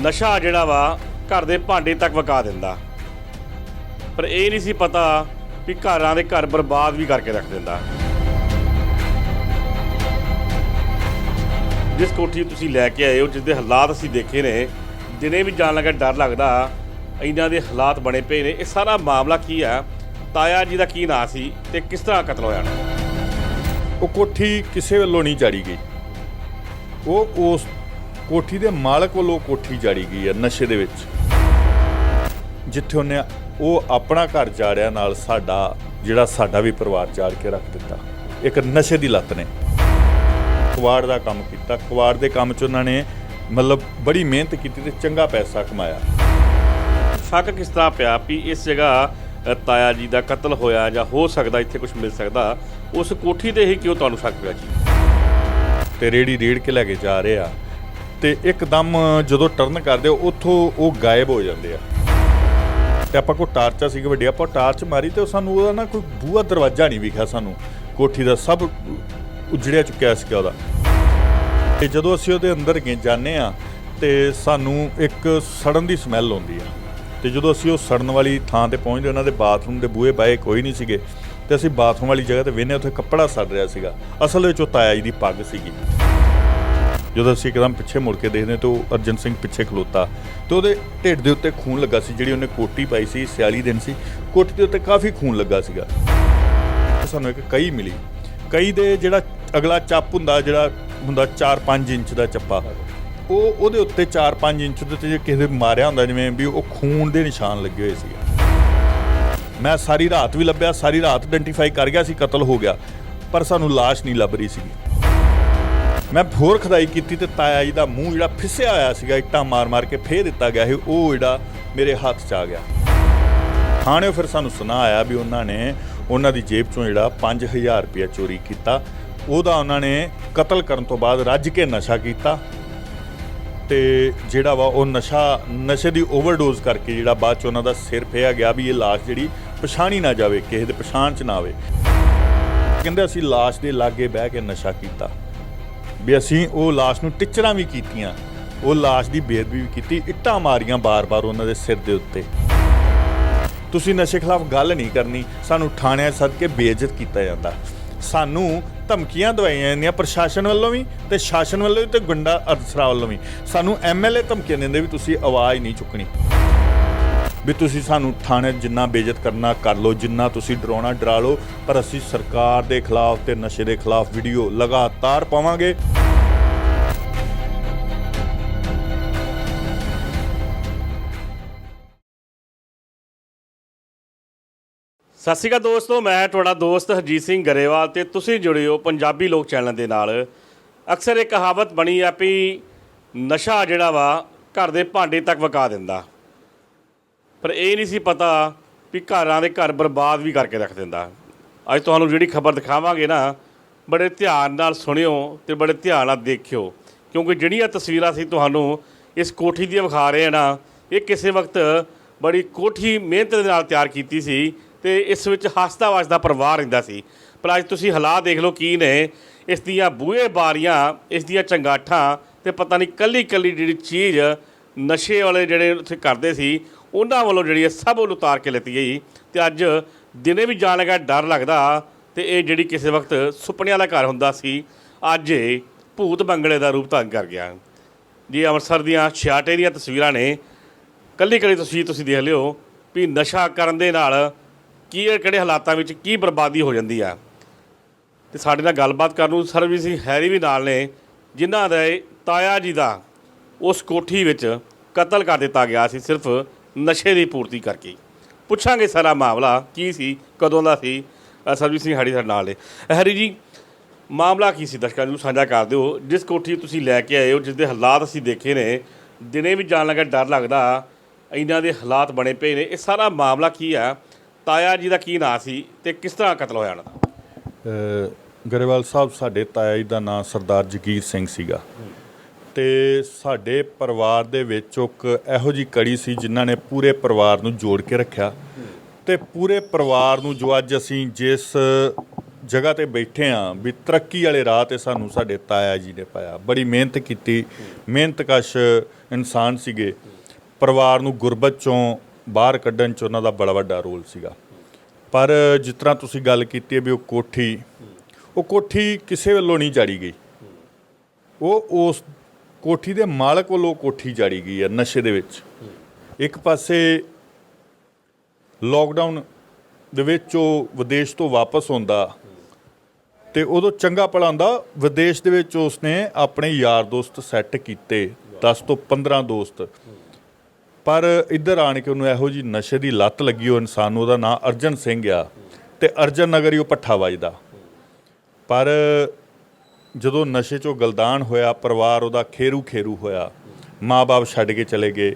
ਨਸ਼ਾ ਜਿਹੜਾ ਵਾ ਘਰ ਦੇ ਭਾਂਡੇ ਤੱਕ ਵਕਾ ਦਿੰਦਾ। ਪਰ ਇਹ ਨਹੀਂ ਸੀ ਪਤਾ ਵੀ ਘਰਾਂ ਦੇ ਘਰ ਬਰਬਾਦ ਵੀ ਕਰਕੇ ਰੱਖ ਦਿੰਦਾ। ਜਿਸ ਕੋਠੀ ਤੁਸੀਂ ਲੈ ਕੇ ਆਏ ਹੋ, ਜਿਸ ਦੇ ਹਾਲਾਤ ਅਸੀਂ ਦੇਖੇ ਨੇ, ਦਿਨੇ ਵੀ ਜਾਣ ਲੱਗਾ ਡਰ ਲੱਗਦਾ ਇਹਨਾਂ ਦੇ ਹਾਲਾਤ ਬਣੇ ਪਏ ਨੇ। ਇਹ ਸਾਰਾ ਮਾਮਲਾ ਕੀ ਆ? ਤਾਇਆ ਜੀ ਦਾ ਕੀ ਨਾਂ ਸੀ ਤੇ ਕਿਸ ਤਰ੍ਹਾਂ ਕਤਲ ਹੋਇਆ? ਉਹ ਕੋਠੀ ਕਿਸੇ ਵੱਲੋਂ ਨਹੀਂ ਜਾੜੀ ਗਈ। ਉਹ ਉਸ ਕੋਠੀ ਦੇ ਮਾਲਕ ਵੱਲੋਂ ਕੋਠੀ ਜਾੜੀ ਗਈ ਹੈ ਨਸ਼ੇ ਦੇ ਵਿੱਚ। ਜਿੱਥੇ ਉਹਨੇ ਉਹ ਆਪਣਾ ਘਰ ਜਾੜਿਆ ਨਾਲ ਸਾਡਾ ਜਿਹੜਾ ਸਾਡਾ ਵੀ ਪਰਿਵਾਰ ਜਾੜ ਕੇ ਰੱਖ ਦਿੱਤਾ। ਇੱਕ ਨਸ਼ੇ ਦੀ ਲੱਤ ਨੇ। ਕਵਾੜ ਦਾ ਕੰਮ ਕੀਤਾ। ਕਵਾੜ ਦੇ ਕੰਮ 'ਚ ਉਹਨਾਂ ਨੇ ਮਤਲਬ ਬੜੀ ਮਿਹਨਤ ਕੀਤੀ ਤੇ ਚੰਗਾ ਪੈਸਾ ਕਮਾਇਆ। ਸ਼ੱਕ ਕਿਸ ਤਰ੍ਹਾਂ ਪਿਆ ਵੀ ਇਸ ਜਗ੍ਹਾ ਅ, ਤਾਇਆ ਜੀ ਦਾ ਕਤਲ ਹੋਇਆ ਜਾਂ ਹੋ ਸਕਦਾ ਇੱਥੇ ਕੁਝ ਮਿਲ ਸਕਦਾ ਉਸ ਕੋਠੀ ਤੇ ਹੀ ਕਿਉਂ ਤੁਹਾਨੂੰ ਸ਼ੱਕ ਪਿਆ ਜੀ? ਤੇ ਰੇੜੀ ਰੇੜ ਕੇ ਲੈ ਕੇ ਜਾ ਰਹੇ ਆ। ਤੇ ਇੱਕਦਮ ਜਦੋਂ ਟਰਨ ਕਰਦੇ ਆ, ਉੱਥੋਂ ਉਹ ਗਾਇਬ ਹੋ ਜਾਂਦੇ ਆ। ਤੇ ਆਪਾਂ ਕੋ ਟਾਰਚਾ ਸੀ ਵੱਡੀ। ਆਪਾਂ ਟਾਰਚ ਮਾਰੀ ਤੇ ਉਹ ਸਾਨੂੰ ਉਹਦਾ ਨਾ ਕੋਈ ਬੂਹਾ ਦਰਵਾਜ਼ਾ ਨਹੀਂ ਵਿਖਿਆ ਸਾਨੂੰ। ਕੋਠੀ ਦਾ ਸਭ ਉਜੜਿਆ ਚੁੱਕਿਆ ਸੀ ਉਹਦਾ। ਤੇ ਜਦੋਂ ਅਸੀਂ ਉਹਦੇ ਅੰਦਰ ਗਏ ਜਾਂਦੇ ਆ ਤੇ ਸਾਨੂੰ ਇੱਕ ਸੜਨ ਦੀ ਸਮੈਲ ਆਉਂਦੀ ਆ। ਤੇ ਜਦੋਂ ਅਸੀਂ ਉਹ ਸੜਨ ਵਾਲੀ ਥਾਂ ਤੇ ਪਹੁੰਚਦੇ ਉਹਨਾਂ ਦੇ ਬਾਥਰੂਮ ਦੇ ਬੂਹੇ ਬਾਏ ਕੋਈ ਨਹੀਂ ਸੀਗੇ। ਤੇ ਅਸੀਂ ਬਾਥਰੂਮ ਵਾਲੀ ਜਗ੍ਹਾ ਤੇ ਵੇਨੇ ਉੱਥੇ ਕੱਪੜਾ ਸੜ ਰਿਹਾ ਸੀਗਾ। ਅਸਲ ਵਿੱਚ ਉਹ ਤਾਇਆ ਜੀ ਦੀ ਪੱਗ ਸੀਗੀ। ਜਦੋਂ ਅਸੀਂ ਇੱਕਦਮ ਪਿੱਛੇ ਮੁੜ ਕੇ ਦੇਖਦੇ ਤਾਂ ਉਹ ਅਰਜਨ ਸਿੰਘ ਪਿੱਛੇ ਖਲੋਤਾ ਤੇ ਉਹਦੇ ਢਿੱਡ ਦੇ ਉੱਤੇ ਖੂਨ ਲੱਗਾ ਸੀ, ਜਿਹੜੀ ਉਹਨੇ ਕੋਟੀ ਪਾਈ ਸੀ, ਸਿਆਲੀ ਦਿਨ ਸੀ, ਕੋਟੀ ਦੇ ਉੱਤੇ ਕਾਫੀ ਖੂਨ ਲੱਗਾ ਸੀਗਾ। ਸਾਨੂੰ ਇੱਕ ਕਈ ਮਿਲੀ। ਕਈ ਦੇ ਜਿਹੜਾ ਅਗਲਾ ਚੱਪ ਹੁੰਦਾ, ਜਿਹੜਾ ਹੁੰਦਾ 4-5 ਇੰਚ ਦਾ ਚੱਪਾ, ਉਹ ਉਹਦੇ ਉੱਤੇ 4-5 ਇੰਚ ਦੇ ਉੱਤੇ ਜੇ ਕਿਸੇ ਮਾਰਿਆ ਹੁੰਦਾ, ਜਿਵੇਂ ਵੀ ਉਹ ਖੂਨ ਦੇ ਨਿਸ਼ਾਨ ਲੱਗੇ ਹੋਏ ਸੀਗੇ। ਮੈਂ ਸਾਰੀ ਰਾਤ ਵੀ ਲੱਭਿਆ, ਸਾਰੀ ਰਾਤ ਆਇਡੈਂਟੀਫਾਈ ਕਰ ਗਿਆ ਸੀ, ਕਤਲ ਹੋ ਗਿਆ, ਪਰ ਸਾਨੂੰ ਲਾਸ਼ ਨਹੀਂ ਲੱਭ ਰਹੀ ਸੀਗੀ। ਮੈਂ ਹੋਰ ਖਦਾਈ ਕੀਤੀ ਤੇ ਤਾਇਆ ਜੀ ਦਾ ਮੂੰਹ ਜਿਹੜਾ ਫਿਸਿਆ ਹੋਇਆ ਸੀਗਾ, ਇੱਟਾਂ ਮਾਰ-ਮਾਰ ਕੇ ਫੇਰ ਦਿੱਤਾ ਗਿਆ ਸੀ, ਉਹ ਜਿਹੜਾ ਮੇਰੇ ਹੱਥ 'ਚ ਆ ਗਿਆ। ਥਾਣੇ ਫਿਰ ਸਾਨੂੰ ਸੁਣਾ ਆਇਆ ਵੀ ਉਹਨਾਂ ਨੇ ਉਹਨਾਂ ਦੀ ਜੇਬ 'ਚੋਂ ਜਿਹੜਾ 5000 ਰੁਪਇਆ ਚੋਰੀ ਕੀਤਾ। ਉਹਦਾ ਉਹਨਾਂ ਨੇ ਕਤਲ ਕਰਨ ਤੋਂ ਬਾਅਦ ਰੱਜ ਕੇ ਨਸ਼ਾ ਕੀਤਾ। ਤੇ ਜਿਹੜਾ ਵਾ ਉਹ ਨਸ਼ਾ, ਨਸ਼ੇ ਦੀ ਓਵਰਡੋਜ਼ ਕਰਕੇ ਜਿਹੜਾ ਬਾਅਦ 'ਚ ਉਹਨਾਂ ਦਾ ਸਿਰ ਪਿਆ ਗਿਆ ਵੀ ਇਹ ਲਾਸ਼ ਜਿਹੜੀ ਪਛਾਣੀ ਨਾ ਜਾਵੇ, ਕਿਸੇ ਦੇ ਪਛਾਣ 'ਚ ਨਾ ਆਵੇ। ਕਹਿੰਦੇ ਅਸੀਂ ਲਾਸ਼ ਦੇ ਲਾਗੇ ਬਹਿ ਕੇ ਨਸ਼ਾ ਕੀਤਾ। ਵੀ ਅਸੀਂ ਉਹ ਲਾਸ਼ ਨੂੰ ਟਿਚਰਾਂ ਵੀ ਕੀਤੀਆਂ। ਉਹ ਲਾਸ਼ ਦੀ ਬੇਅਦਬੀ ਵੀ ਕੀਤੀ, ਇੱਟਾਂ ਮਾਰੀਆਂ ਬਾਰ-ਬਾਰ ਉਹਨਾਂ ਦੇ ਸਿਰ ਦੇ ਉੱਤੇ। ਤੁਸੀਂ ਨਸ਼ੇ ਖਿਲਾਫ ਗੱਲ ਨਹੀਂ ਕਰਨੀ, ਸਾਨੂੰ ਥਾਣਿਆਂ ਸੱਦ ਕੇ ਬੇਇੱਜ਼ਤ ਕੀਤਾ ਜਾਂਦਾ। ਸਾਨੂੰ ਧਮਕੀਆਂ ਦਵਾਈਆਂ ਜਾਂਦੀਆਂ ਪ੍ਰਸ਼ਾਸਨ ਵੱਲੋਂ ਵੀ ਤੇ ਸ਼ਾਸਨ ਵੱਲੋਂ ਵੀ ਤੇ ਗੁੰਡਾ ਅਫਸਰਾਂ ਵੱਲੋਂ ਵੀ। ਸਾਨੂੰ ਐਮਐਲਏ ਧਮਕੀਆਂ ਦਿੰਦੇ ਵੀ ਤੁਸੀਂ ਆਵਾਜ਼ ਨਹੀਂ ਚੁੱਕਣੀ। ਵੀ ਤੁਸੀਂ ਸਾਨੂੰ ਥਾਣੇ ਜਿੰਨਾ ਬੇਇੱਜ਼ਤ ਕਰਨਾ ਕਰ ਲਓ, ਜਿੰਨਾ ਤੁਸੀਂ ਡਰਾਉਣਾ ਡਰਾ ਲਓ, ਪਰ ਅਸੀਂ ਸਰਕਾਰ ਦੇ ਖਿਲਾਫ ਤੇ ਨਸ਼ੇ ਦੇ ਖਿਲਾਫ ਵੀਡੀਓ ਲਗਾਤਾਰ ਪਾਵਾਂਗੇ। ਸਤਿ ਸ਼੍ਰੀ ਅਕਾਲ ਦੋਸਤੋ, ਮੈਂ ਤੁਹਾਡਾ ਦੋਸਤ ਹਰਜੀਤ ਸਿੰਘ ਗਰੇਵਾਲ ਤੇ ਤੁਸੀਂ ਜੁੜੇ ਹੋ ਪੰਜਾਬੀ ਲੋਕ ਚੈਨਲ ਦੇ ਨਾਲ। ਅਕਸਰ ਇਹ ਕਹਾਵਤ ਬਣੀ ਆ ਵੀ ਨਸ਼ਾ ਜਿਹੜਾ ਵਾ ਘਰ ਦੇ ਭਾਂਡੇ ਤੱਕ ਵਕਾ ਦਿੰਦਾ। ਪਰ ਇਹ ਨਹੀਂ ਸੀ ਪਤਾ ਵੀ ਘਰਾਂ ਦੇ ਘਰ ਬਰਬਾਦ ਵੀ ਕਰਕੇ ਰੱਖ ਦਿੰਦਾ। ਅੱਜ ਤੁਹਾਨੂੰ ਜਿਹੜੀ ਖਬਰ ਦਿਖਾਵਾਂਗੇ ਨਾ, ਬੜੇ ਧਿਆਨ ਨਾਲ ਸੁਣਿਓ ਤੇ ਬੜੇ ਧਿਆਨ ਨਾਲ ਦੇਖਿਓ, ਕਿਉਂਕਿ ਜਿਹੜੀਆਂ ਤਸਵੀਰਾਂ ਸੀ ਤੁਹਾਨੂੰ ਇਸ ਕੋਠੀ ਦੀਆਂ ਵਿਖਾ ਰਹੇ ਆ ਨਾ, ਇਹ ਕਿਸੇ ਵਕਤ ਬੜੀ ਕੋਠੀ ਮਿਹਨਤ ਦੇ ਨਾਲ ਤਿਆਰ ਕੀਤੀ ਸੀ ਤੇ ਇਸ ਵਿੱਚ ਹੱਸਦਾ ਵਸਦਾ ਪਰਿਵਾਰ ਰਹਿੰਦਾ ਸੀ। ਪਰ ਅੱਜ ਤੁਸੀਂ ਹਾਲਾਤ ਦੇਖ ਲਓ ਕੀ ਨੇ, ਇਸ ਦੀਆਂ ਬੂਹੇ ਬਾਰੀਆਂ, ਇਸ ਦੀਆਂ ਚੰਗਾਠਾਂ ਤੇ ਪਤਾ ਨਹੀਂ ਕੱਲੀ ਕੱਲੀ ਜਿਹੜੀ ਚੀਜ਼ ਨਸ਼ੇ ਵਾਲੇ ਜਿਹੜੇ ਉੱਥੇ ਕਰਦੇ ਸੀ ਉਹਨਾਂ ਵੱਲੋਂ ਜਿਹੜੀ ਹੈ ਸਭ ਉਹ ਉਤਾਰ ਕੇ ਲੈਤੀ ਗਈ ਤੇ ਅੱਜ ਦਿਨੇ ਵੀ ਜਾਣ ਲੱਗਾ ਡਰ ਲੱਗਦਾ ਤੇ ਇਹ ਜਿਹੜੀ ਕਿਸੇ ਵਕਤ ਸੁਪਨਿਆਂ ਵਾਲਾ ਘਰ ਹੁੰਦਾ ਸੀ, ਅੱਜ ਇਹ ਭੂਤ ਬੰਗਲੇ ਦਾ ਰੂਪ ਧਾਰਨ ਕਰ ਗਿਆ। ਜੀ ਅੰਮ੍ਰਿਤਸਰ ਦੀਆਂ ਛਿਆਟੇ ਦੀਆਂ ਤਸਵੀਰਾਂ ਨੇ। ਕੱਲੀ ਕੱਲੀ ਤਸਵੀਰ ਤੁਸੀਂ ਦੇਖ ਲਿਓ ਵੀ ਨਸ਼ਾ ਕਰਨ ਦੇ ਨਾਲ ਕੀ ਕਿਹੜੇ ਹਾਲਾਤਾਂ ਵਿੱਚ ਕੀ ਬਰਬਾਦੀ ਹੋ ਜਾਂਦੀ ਆ। ਤੇ ਸਾਡੇ ਨਾਲ ਗੱਲਬਾਤ ਕਰਨ ਨੂੰ ਸਰਵਿਸ ਸਿੰਘ ਹੈਰੀ ਵੀ ਨਾਲ ਨੇ, ਜਿਨ੍ਹਾਂ ਦਾ ਤਾਇਆ ਜੀ ਦਾ ਉਸ ਕੋਠੀ ਵਿੱਚ ਕਤਲ ਕਰ ਦਿੱਤਾ ਗਿਆ ਸੀ, ਸਿਰਫ ਨਸ਼ੇ ਦੀ ਪੂਰਤੀ ਕਰਕੇ। ਪੁੱਛਾਂਗੇ ਸਾਰਾ ਮਾਮਲਾ ਕੀ ਸੀ ਕਦੋਂ ਦਾ ਸੀ ਅ, ਸਰਵਿਸ ਸਿੰਘ ਹਰੀ ਸਾਡੇ ਨਾਲ ਨੇ। ਹੈਰੀ ਜੀ ਮਾਮਲਾ ਕੀ ਸੀ ਦਰਸ਼ਕਾਂ ਨੂੰ ਸਾਂਝਾ ਕਰ ਦਿਓ। ਜਿਸ ਕੋਠੀ ਤੁਸੀਂ ਲੈ ਕੇ ਆਏ ਹੋ ਜਿਸ ਦੇ ਹਾਲਾਤ ਅਸੀਂ ਦੇਖੇ ਨੇ ਦਿਨੇ ਵੀ ਜਾਣ ਲੱਗਾ ਡਰ ਲੱਗਦਾ ਇਹਨਾਂ ਦੇ ਹਾਲਾਤ ਬਣੇ ਪਏ ਨੇ। ਇਹ ਸਾਰਾ ਮਾਮਲਾ ਕੀ ਆ? ਤਾਇਆ ਜੀ ਦਾ ਕੀ ਨਾਂ ਸੀ ਤੇ ਕਿਸ ਤਰ੍ਹਾਂ ਕਤਲ ਹੋਇਆ ਉਹਨਾਂ ਦਾ? ਅ, ਗਰੇਵਾਲ ਸਾਹਿਬ ਸਾਡੇ ਤਾਇਆ ਜੀ ਦਾ ਨਾਂ ਸਰਦਾਰ ਜਗੀਰ ਸਿੰਘ ਸੀਗਾ। ਤੇ ਸਾਡੇ ਪਰਿਵਾਰ ਦੇ ਵਿੱਚ ਇੱਕ ਇਹੋ ਜੀ ਕੜੀ ਸੀ ਜਿਨ੍ਹਾਂ ਨੇ ਪੂਰੇ ਪਰਿਵਾਰ ਨੂੰ ਜੋੜ ਕੇ ਰੱਖਿਆ। ਤੇ ਪੂਰੇ ਪਰਿਵਾਰ ਨੂੰ ਜੋ ਅੱਜ ਅਸੀਂ ਜਿਸ ਜਗ੍ਹਾ ਤੇ ਬੈਠੇ ਆਂ ਵੀ ਤਰੱਕੀ ਵਾਲੇ ਰਾਹ ਤੇ ਸਾਨੂੰ ਸਾਡੇ ਤਾਇਆ ਜੀ ਨੇ ਪਾਇਆ। ਬੜੀ ਮਿਹਨਤ ਕੀਤੀ ਮਿਹਨਤ ਕਸ਼ ਇਨਸਾਨ ਸੀਗੇ। ਪਰਿਵਾਰ ਨੂੰ ਗੁਰਬਤ ਚੋਂ ਬਾਹਰ ਕੱਢਣ ਚ ਉਹਨਾਂ ਦਾ ਬੜਾ ਵੱਡਾ ਰੋਲ ਸੀਗਾ। ਪਰ ਜਿਸ ਤਰ੍ਹਾਂ ਤੁਸੀਂ ਗੱਲ ਕੀਤੀ ਹੈ ਵੀ ਉਹ ਕੋਠੀ ਉਹ ਕੋਠੀ ਕਿਸੇ ਵੱਲੋਂ ਨਹੀਂ ਜਾੜੀ ਗਈ। ਉਹ ਉਸ ਕੋਠੀ ਦੇ ਮਾਲਕ ਵੱਲੋਂ ਕੋਠੀ ਜਾੜੀ ਗਈ ਹੈ ਨਸ਼ੇ ਦੇ ਵਿੱਚ। ਇੱਕ ਪਾਸੇ ਲੋਕਡਾਊਨ ਦੇ ਵਿੱਚ ਉਹ ਵਿਦੇਸ਼ ਤੋਂ ਵਾਪਸ ਹੁੰਦਾ ਤੇ ਉਦੋਂ ਚੰਗਾ ਪੜਾਉਂਦਾ ਵਿਦੇਸ਼ ਦੇ ਵਿੱਚ ਉਸਨੇ ਆਪਣੇ ਯਾਰ ਦੋਸਤ ਸੈੱਟ ਕੀਤੇ 10 ਤੋਂ 15 ਦੋਸਤ। ਪਰ ਇੱਧਰ ਆਣ ਕੇ ਉਹਨੂੰ ਇਹੋ ਜੀ ਨਸ਼ੇ ਦੀ ਲੱਤ ਲੱਗੀ, ਉਹ ਇਨਸਾਨ ਨੂੰ ਉਹਦਾ ਨਾਂ ਅਰਜਨ ਸਿੰਘ ਆ ਤੇ ਅਰਜਨ ਨਗਰ ਹੀ ਉਹ ਪੱਠਾ ਵੱਜਦਾ। ਪਰ ਜਦੋਂ ਨਸ਼ੇ ਚੋਂ ਗਲਦਾਨ ਹੋਇਆ, ਪਰਿਵਾਰ ਉਹਦਾ ਖੇਰੂ ਖੇਰੂ ਹੋਇਆ ਮਾਪੇ ਛੱਡ ਕੇ ਚਲੇ ਗਏ।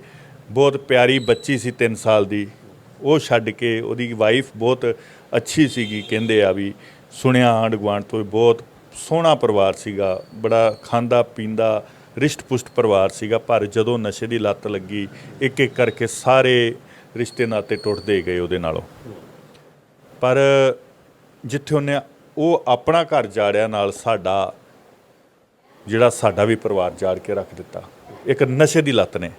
ਬਹੁਤ ਪਿਆਰੀ ਬੱਚੀ ਸੀ 3 ਸਾਲ ਦੀ। ਉਹ ਛੱਡ ਕੇ ਉਹਦੀ ਵਾਈਫ ਬਹੁਤ ਅੱਛੀ ਸੀਗੀ, ਕਹਿੰਦੇ ਆ ਵੀ ਸੁਣਿਆ ਆਂਢ ਗੁਆਂਢ ਤੋਂ ਵੀ ਬਹੁਤ ਸੋਹਣਾ ਪਰਿਵਾਰ ਸੀਗਾ, ਬੜਾ ਖਾਂਦਾ, ਪੀਂਦਾ ਰਿਸ਼ਟ ਪੁਸ਼ਟ ਪਰਿਵਾਰ ਸੀਗਾ, ਪਰ ਜਦੋਂ ਨਸ਼ੇ ਦੀ ਲੱਤ ਲੱਗੀ ਇੱਕ ਇੱਕ ਕਰਕੇ ਸਾਰੇ ਰਿਸ਼ਤੇ ਨਾਤੇ ਟੁੱਟਦੇ ਗਏ ਉਹਦੇ ਨਾਲੋਂ। ਪਰ ਜਿੱਥੇ ਉਹਨੇ ਉਹ ਆਪਣਾ ਘਰ ਜਾੜਿਆ ਨਾਲ ਸਾਡਾ ਜਿਹੜਾ ਸਾਡਾ ਵੀ ਪਰਿਵਾਰ ਜਾੜ ਕੇ ਰੱਖ ਦਿੱਤਾ। ਇੱਕ ਨਸ਼ੇ ਦੀ ਲੱਤ ਨੇ।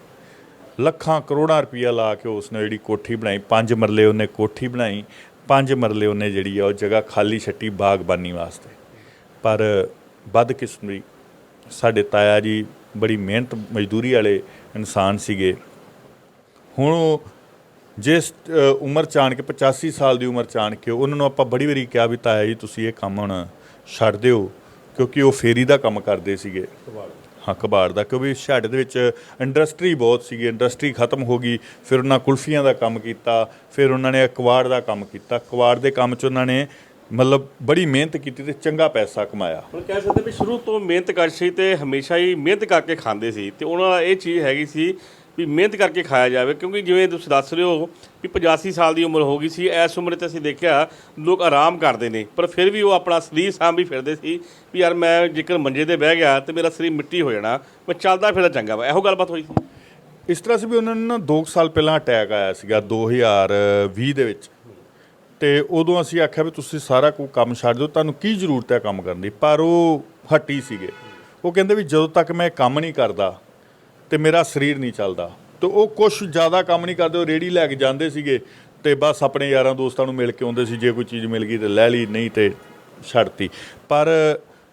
ਲੱਖਾਂ ਕਰੋੜਾਂ ਰੁਪਈਆ ਲਾ ਕੇ ਉਸਨੇ ਜਿਹੜੀ ਕੋਠੀ ਬਣਾਈ, ਪੰਜ ਮਰਲੇ ਉਹਨੇ ਕੋਠੀ ਬਣਾਈ, ਪੰਜ ਮਰਲੇ ਉਹਨੇ ਜਿਹੜੀ ਆ ਉਹ ਜਗ੍ਹਾ ਖਾਲੀ ਛੱਟੀ ਬਾਗਬਾਨੀ ਵਾਸਤੇ। ਪਰ ਬਦਕਿਸਮਤੀ ਸਾਡੇ ਤਾਇਆ ਜੀ ਬੜੀ ਮਿਹਨਤ, ਮਜ਼ਦੂਰੀ ਵਾਲੇ ਇਨਸਾਨ ਸੀਗੇ। ਹੁਣ ਜਿਸ ਉਮਰ ਚ ਆਣ ਕੇ 85 ਸਾਲ ਦੀ ਉਮਰ ਚ ਆਣ ਕੇ ਉਹਨਾਂ ਨੂੰ ਆਪਾਂ ਬੜੀ ਵਾਰੀ ਕਿਹਾ ਵੀ ਤਾਇਆ ਜੀ, ਤੁਸੀਂ ਇਹ ਕੰਮ ਹੁਣ ਛੱਡ ਦਿਓ। ਕਿਉਂਕਿ ਉਹ ਫੇਰੀ ਦਾ ਕੰਮ ਕਰਦੇ ਸੀਗੇ। ਹਾਂ, ਕਬਾੜ ਦਾ, ਕਿਉਂਕਿ ਛੱਡ ਦੇ ਵਿੱਚ ਇੰਡਸਟਰੀ ਬਹੁਤ ਸੀਗੀ, ਇੰਡਸਟਰੀ ਖਤਮ ਹੋ ਗਈ, ਫਿਰ ਉਹਨਾਂ ਕੁਲਫੀਆਂ ਦਾ ਕੰਮ ਕੀਤਾ, ਫਿਰ ਉਹਨਾਂ ਨੇ ਕਬਾੜ ਦਾ ਕੰਮ ਕੀਤਾ। ਕਬਾੜ ਦੇ ਕੰਮ 'ਚ ਉਹਨਾਂ ਨੇ ਮਤਲਬ ਬੜੀ ਮਿਹਨਤ ਕੀਤੀ ਤੇ ਚੰਗਾ ਪੈਸਾ ਕਮਾਇਆ। ਹੁਣ ਕਹਿ ਸਕਦੇ ਵੀ ਸ਼ੁਰੂ ਤੋਂ ਮਿਹਨਤ ਕਰ ਸੀ ਤੇ ਹਮੇਸ਼ਾ ਹੀ ਮਿਹਨਤ ਕਰਕੇ ਖਾਂਦੇ ਸੀ ਤੇ ਉਹਨਾਂ ਇਹ ਚੀਜ਼ ਹੈਗੀ ਸੀ ਵੀ ਮਿਹਨਤ ਕਰਕੇ ਖਾਇਆ ਜਾਵੇ, ਕਿਉਂਕਿ ਜਿਵੇਂ ਤੁਸੀਂ ਦੱਸ ਰਹੇ ਹੋ ਵੀ 85 ਸਾਲ ਦੀ ਉਮਰ ਹੋ ਗਈ ਸੀ, ਇਸ ਉਮਰ ਤੇ ਅਸੀਂ ਦੇਖਿਆ ਲੋਕ ਆਰਾਮ ਕਰਦੇ ਨੇ, ਪਰ ਫਿਰ ਵੀ ਉਹ ਆਪਣਾ ਸਰੀਰ ਸਾਂਭ ਵੀ ਫਿਰਦੇ ਸੀ ਵੀ ਯਾਰ ਮੈਂ ਜੇਕਰ ਮੰਜੇ ਤੇ ਬਹਿ ਗਿਆ ਤੇ ਮੇਰਾ ਸਰੀਰ ਮਿੱਟੀ ਹੋ ਜਾਣਾ, ਮੈਂ ਚੱਲਦਾ ਫਿਰਦਾ ਚੰਗਾ ਵਾ, ਇਹੋ ਗੱਲਬਾਤ ਹੋਈ ਸੀ। ਇਸ ਤਰ੍ਹਾਂ ਸੀ ਵੀ ਉਹਨਾਂ ਨੂੰ ਨਾ 2 ਸਾਲ ਪਹਿਲਾਂ ਅਟੈਕ ਆਇਆ ਸੀਗਾ 2020 ਦੇ ਵਿੱਚ। ਤੇ ਉਦੋਂ ਅਸੀਂ ਆਖਿਆ ਵੀ ਤੁਸੀਂ ਸਾਰਾ ਕੁਝ ਕੰਮ ਛੱਡ ਦਿਓ, ਤੁਹਾਨੂੰ ਕੀ ਜ਼ਰੂਰਤ ਹੈ ਕੰਮ ਕਰਨ ਦੀ? ਪਰ ਉਹ ਹੱਟੀ ਸੀਗੇ। ਉਹ ਕਹਿੰਦੇ ਵੀ ਜਦੋਂ ਤੱਕ ਮੈਂ ਕੰਮ ਨਹੀਂ ਕਰਦਾ ਤੇ ਮੇਰਾ ਸਰੀਰ ਨਹੀਂ ਚੱਲਦਾ। ਤੇ ਉਹ ਕੁਝ ਜ਼ਿਆਦਾ ਕੰਮ ਨਹੀਂ ਕਰਦੇ, ਉਹ ਰੇੜੀ ਲੈ ਕੇ ਜਾਂਦੇ ਸੀਗੇ ਤੇ ਬਸ ਆਪਣੇ ਯਾਰਾਂ ਦੋਸਤਾਂ ਨੂੰ ਮਿਲ ਕੇ ਆਉਂਦੇ ਸੀ, ਜੇ ਕੋਈ ਚੀਜ਼ ਮਿਲ ਗਈ ਤੇ ਲੈ ਲਈ, ਨਹੀਂ ਤੇ ਛੱਡਤੀ। ਪਰ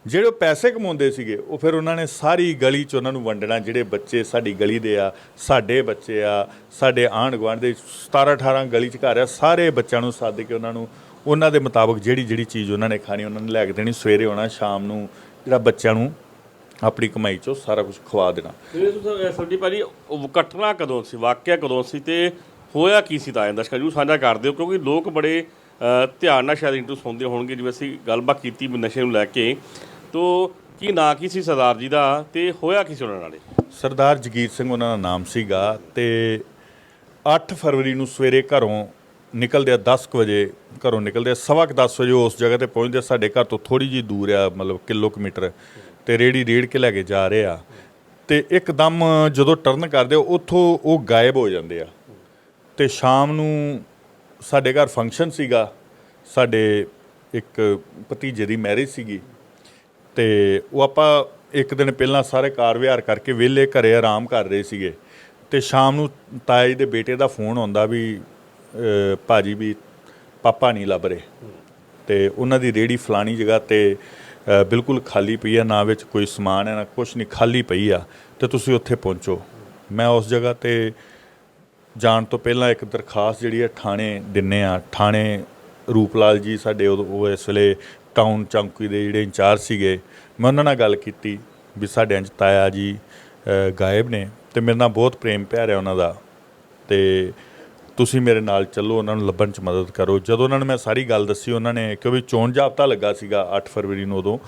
ਜਿਹੜੇ ਉਹ ਪੈਸੇ ਕਮਾਉਂਦੇ ਸੀਗੇ, ਉਹ ਫਿਰ ਉਹਨਾਂ ਨੇ ਸਾਰੀ ਗਲੀ 'ਚ ਉਹਨਾਂ ਨੂੰ ਵੰਡਣਾ, ਜਿਹੜੇ ਬੱਚੇ ਸਾਡੀ ਗਲੀ ਦੇ ਆ, ਸਾਡੇ ਬੱਚੇ ਆ, ਸਾਡੇ ਆਂਢ ਗੁਆਂਢ ਦੇ 17 18 ਗਲੀ 'ਚ ਘਰ ਆ, ਸਾਰੇ ਬੱਚਿਆਂ ਨੂੰ ਸੱਦ ਕੇ ਉਹਨਾਂ ਨੂੰ, ਉਹਨਾਂ ਦੇ ਮੁਤਾਬਕ ਜਿਹੜੀ ਜਿਹੜੀ ਚੀਜ਼ ਉਹਨਾਂ ਨੇ ਖਾਣੀ, ਉਹਨਾਂ ਨੇ ਲੈ ਕੇ ਦੇਣੀ, ਸਵੇਰੇ ਆਉਣਾ, ਸ਼ਾਮ ਨੂੰ ਜਿਹੜਾ ਬੱਚਿਆਂ ਨੂੰ ਆਪਣੀ ਕਮਾਈ 'ਚੋਂ ਸਾਰਾ ਕੁਝ ਖਵਾ ਦੇਣਾ। ਇਹ ਤੁਸੀਂ ਸੱਡੀ ਭਾਜੀ ਉਹ ਘਟਨਾ ਕਦੋਂ ਸੀ ਵਾਕਿਆ ਕਦੋਂ ਸੀ ਤੇ ਹੋਇਆ ਕੀ ਸੀ ਤਾਂ ਦਰਸ਼ਕਾਂ ਜੀ ਸਾਂਝਾ ਕਰ ਦਿਓ ਕਿਉਂਕਿ ਲੋਕ ਬੜੇ ਧਿਆਨ ਨਾਲ ਸ਼ਾਇਦ ਇੰਟਰਸ ਹੁੰਦੇ ਹੋਣਗੇ ਜਿਵੇਂ ਅਸੀਂ ਗੱਲਬਾਤ ਕੀਤੀ ਨਸ਼ੇ ਨੂੰ ਲੈ ਕੇ। ਤੋ ਕੀ ਨਾਂ ਕੀ ਸੀ ਸਰਦਾਰ ਜੀ ਦਾ ਤੇ ਹੋਇਆ ਕੀ ਸੀ ਉਹਨਾਂ ਨਾਲੇ? ਸਰਦਾਰ ਜਗੀਰ ਸਿੰਘ ਉਹਨਾਂ ਦਾ ਨਾਮ ਸੀਗਾ ਤੇ 8 ਫਰਵਰੀ ਨੂੰ ਸਵੇਰੇ ਘਰੋਂ ਨਿਕਲਦੇ ਆ 10 ਕੁ ਵਜੇ ਘਰੋਂ ਨਿਕਲਦੇ ਆ ਸਵਾ ਕੁ 10 ਵਜੇ ਉਸ ਜਗ੍ਹਾ ਤੇ ਪਹੁੰਚਦੇ ਆ। ਸਾਡੇ ਘਰ ਤੋਂ ਥੋੜੀ ਜੀ ਦੂਰ ਆ ਮਤਲਬ ਕਿਲੋਮੀਟਰ। ਤੇ ਰੇੜੀ ਰੇੜ ਕੇ ਲੈ ਕੇ ਜਾ ਰਹੇ ਆ। ਤੇ ਇੱਕਦਮ ਜਦੋਂ ਟਰਨ ਕਰਦੇ ਆ, ਉੱਥੋਂ ਉਹ ਗਾਇਬ ਹੋ ਜਾਂਦੇ ਆ। ਤੇ ਸ਼ਾਮ ਨੂੰ ਸਾਡੇ ਘਰ ਫੰਕਸ਼ਨ ਸੀਗਾ। ਸਾਡੇ ਇੱਕ ਭਤੀਜੇ ਦੀ ਮੈਰਿਜ ਸੀਗੀ। ਤੇ ਉਹ ਆਪਾਂ ਇੱਕ ਦਿਨ ਪਹਿਲਾਂ ਸਾਰੇ ਕਾਰ ਵਿਹਾਰ ਕਰਕੇ ਵਿਹਲੇ ਘਰੇ ਆਰਾਮ ਕਰ ਰਹੇ ਸੀਗੇ। ਤੇ ਸ਼ਾਮ ਨੂੰ ਤਾਇਆ ਜੀ ਦੇ ਬੇਟੇ ਦਾ ਫੋਨ ਆਉਂਦਾ ਵੀ ਅਹ, ਭਾਜੀ ਵੀ ਪਾਪਾ ਨਹੀਂ ਲੱਭ ਰਹੇ। ਤੇ ਉਹਨਾਂ ਦੀ ਰੇੜੀ ਫਲਾਣੀ ਜਗ੍ਹਾ ਤੇ ਬਿਲਕੁਲ ਖਾਲੀ ਪਈ ਆ, ਨਾ ਵਿੱਚ ਕੋਈ ਸਮਾਨ ਹੈ, ਨਾ ਕੁਝ ਨਹੀਂ, ਖਾਲੀ ਪਈ ਆ, ਤੇ ਤੁਸੀਂ ਉੱਥੇ ਪਹੁੰਚੋ। ਮੈਂ ਉਸ ਜਗ੍ਹਾ ਤੇ ਜਾਣ ਤੋਂ ਪਹਿਲਾਂ ਇੱਕ ਦਰਖਾਸਤ ਜਿਹੜੀ ਹੈ, ਥਾਣੇ ਦਿੰਨੇ ਆ। ਥਾਣੇ ਰੂਪਲਾਲ ਜੀ ਸਾਡੇ ਉਦੋਂ- ਉਹ ਇਸ ਵੇਲੇ ਟਾਊਨ ਚੌਂਕੀ ਦੇ ਜਿਹੜੇ ਇੰਚਾਰਜ ਸੀਗੇ, ਮੈਂ ਉਹਨਾਂ ਨਾਲ ਗੱਲ ਕੀਤੀ ਵੀ ਸਾਡੇ ਇੰਚ ਤਾਇਆ ਜੀ ਗਾਇਬ ਨੇ, ਤੇ ਮੇਰੇ ਨਾਲ ਬਹੁਤ ਪ੍ਰੇਮ ਪਿਆਰ ਹੈ ਉਹਨਾਂ ਦਾ। ਤੇ ਤੁਸੀਂ ਮੇਰੇ ਨਾਲ ਚੱਲੋ, ਉਹਨਾਂ ਨੂੰ ਲੱਭਣ 'ਚ ਮਦਦ ਕਰੋ। ਜਦੋਂ ਉਹਨਾਂ ਨੂੰ ਮੈਂ ਸਾਰੀ ਗੱਲ ਦੱਸੀ, ਉਹਨਾਂ ਨੇ ਕਿਉਂਕਿ ਚੋਣ ਜਾਬਤਾ ਲੱਗਾ ਸੀਗਾ 8 ਫਰਵਰੀ ਨੂੰ ਉਦੋਂ,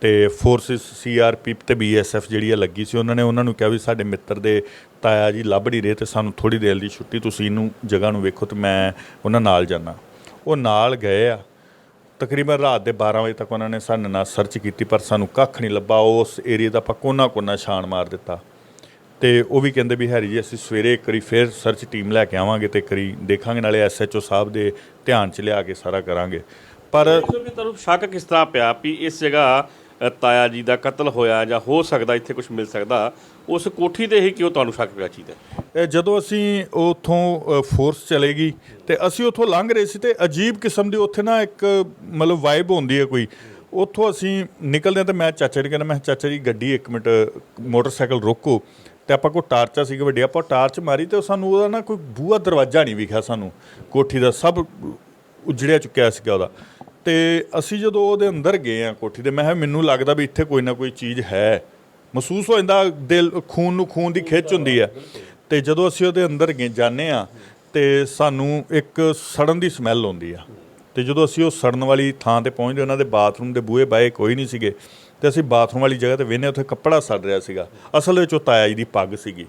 ਤੇ ਫੋਰਸਿਸ ਸੀਆਰਪੀ ਤੇ ਬੀਐਸਐਫ ਜਿਹੜੀ ਆ ਲੱਗੀ ਸੀ, ਉਹਨਾਂ ਨੇ ਉਹਨਾਂ ਨੂੰ ਕਿਹਾ ਵੀ ਸਾਡੇ ਮਿੱਤਰ ਦੇ ਤਾਇਆ ਜੀ ਲੱਭ ਨਹੀਂ ਰਹੇ ਤੇ ਸਾਨੂੰ ਥੋੜੀ ਦੇਰ ਦੀ ਛੁੱਟੀ, ਤੁਸੀਂ ਇਹਨੂੰ ਜਗ੍ਹਾ ਨੂੰ ਵੇਖੋ ਤੇ ਮੈਂ ਉਹਨਾਂ ਨਾਲ ਜਾਣਾ ਉਹ ਨਾਲ ਗਏ ਆ। ਤਕਰੀਬਨ ਰਾਤ ਦੇ 12 ਵਜੇ ਤੱਕ ਉਹਨਾਂ ਨੇ ਸਾਡੇ ਨਾਲ ਸਰਚ ਕੀਤੀ, ਪਰ ਸਾਨੂੰ ਕੱਖ ਨਹੀਂ ਲੱਭਾ। ਉਸ ਏਰੀਆ ਦਾ ਆਪਾਂ ਕੋਨਾ ਕੋਨਾ ਛਾਣ ਮਾਰ ਦਿੱਤਾ। ਤੇ ਉਹ ਵੀ ਕਹਿੰਦੇ ਵੀ ਹੈਰੀ ਜੀ ਅਸੀਂ ਸਵੇਰੇ ਇੱਕ ਵਾਰੀ ਫੇਰ ਸਰਚ ਟੀਮ ਲੈ ਕੇ ਆਵਾਂਗੇ ਤੇ ਕਰੀ ਦੇਖਾਂਗੇ ਨਾਲੇ ਐਸਐਚਓ ਸਾਹਿਬ ਦੇ ਧਿਆਨ 'ਚ ਲਿਆ ਕੇ ਸਾਰਾ ਕਰਾਂਗੇ। ਪਰ ਕਿ ਤੁਹਾਨੂੰ ਸ਼ੱਕ ਕਿਸ ਤਰ੍ਹਾਂ ਪਿਆ ਵੀ ਇਸ ਜਗ੍ਹਾ ਤਾਇਆ ਜੀ ਦਾ ਕਤਲ ਹੋਇਆ ਜਾਂ ਹੋ ਸਕਦਾ ਇੱਥੇ ਕੁਝ ਮਿਲ ਸਕਦਾ ਉਸ ਕੋਠੀ ਤੇ ਹੀ ਕਿਉਂ ਤੁਹਾਨੂੰ ਸ਼ੱਕ ਪਿਆ ਚੀਜ਼ ਦਾ? ਇਹ ਜਦੋਂ ਅਸੀਂ ਉਥੋਂ ਫੋਰਸ ਚਲੇਗੀ ਤੇ ਅਸੀਂ ਉਥੋਂ ਲੰਘ ਰਹੇ ਸੀ ਤੇ ਅਜੀਬ ਕਿਸਮ ਦੀ ਉੱਥੇ ਨਾ ਇੱਕ ਮਤਲਬ ਵਾਈਬ ਹੁੰਦੀ ਹੈ ਕੋਈ। ਉੱਥੋਂ ਅਸੀਂ ਨਿਕਲਦੇ ਤੇ ਮੈਂ ਚਾਚਾ ਜੀ ਕਹਿੰਦਾ ਮੈਂ ਚਾਚਾ ਜੀ ਗੱਡੀ ਇੱਕ ਮਿੰਟ ਮੋਟਰਸਾਈਕਲ ਰੋਕੋ। ਤੇ ਆਪਾਂ ਕੋ ਟਾਰਚਾ ਸੀਗਾ ਵੱਡੀ, ਆਪਾਂ ਟਾਰਚ ਮਾਰੀ ਤੇ ਉਹ ਸਾਨੂੰ ਉਹਦਾ ਨਾ ਕੋਈ ਬੂਹਾ ਦਰਵਾਜ਼ਾ ਨਹੀਂ ਵਿਖਿਆ ਸਾਨੂੰ, ਕੋਠੀ ਦਾ ਸਭ ਉਜੜਿਆ ਚੁੱਕਿਆ ਸੀਗਾ ਉਹਦਾ। ਤੇ ਅਸੀਂ ਜਦੋਂ ਉਹਦੇ ਅੰਦਰ ਗਏ ਆ ਕੋਠੀ ਦੇ ਮੈਂ ਕਿਹਾ ਮੈਨੂੰ ਲੱਗਦਾ ਵੀ ਇੱਥੇ ਕੋਈ ਨਾ ਕੋਈ ਚੀਜ਼ ਹੈ। ਮਹਿਸੂਸ ਹੋ ਜਾਂਦਾ ਦਿਲ, ਖੂਨ ਨੂੰ ਖੂਨ ਦੀ ਖਿੱਚ ਹੁੰਦੀ ਹੈ। ਤੇ ਜਦੋਂ ਅਸੀਂ ਉਹਦੇ ਅੰਦਰ ਗਏ, ਜਾਂਦੇ ਆ ਤੇ ਸਾਨੂੰ ਇੱਕ ਸੜਨ ਦੀ ਸਮੈਲ ਆਉਂਦੀ ਆ। ਤੇ ਜਦੋਂ ਅਸੀਂ ਉਹ ਸੜਨ ਵਾਲੀ ਥਾਂ ਤੇ ਪਹੁੰਚਦੇ, ਉਹਨਾਂ ਦੇ ਬਾਥਰੂਮ ਦੇ ਬੂਹੇ ਬਾਏ ਕੋਈ ਨਹੀਂ ਸੀਗੇ। ਤੇ ਅਸੀਂ ਬਾਥਰੂਮ ਵਾਲੀ ਜਗ੍ਹਾ ਤੇ ਵੇਨੇ ਉੱਥੇ ਕੱਪੜਾ ਸੜ ਰਿਹਾ ਸੀਗਾ। ਅਸਲ ਵਿੱਚ ਉਹ ਤਾਇਆ ਜੀ ਦੀ ਪੱਗ ਸੀਗੀ।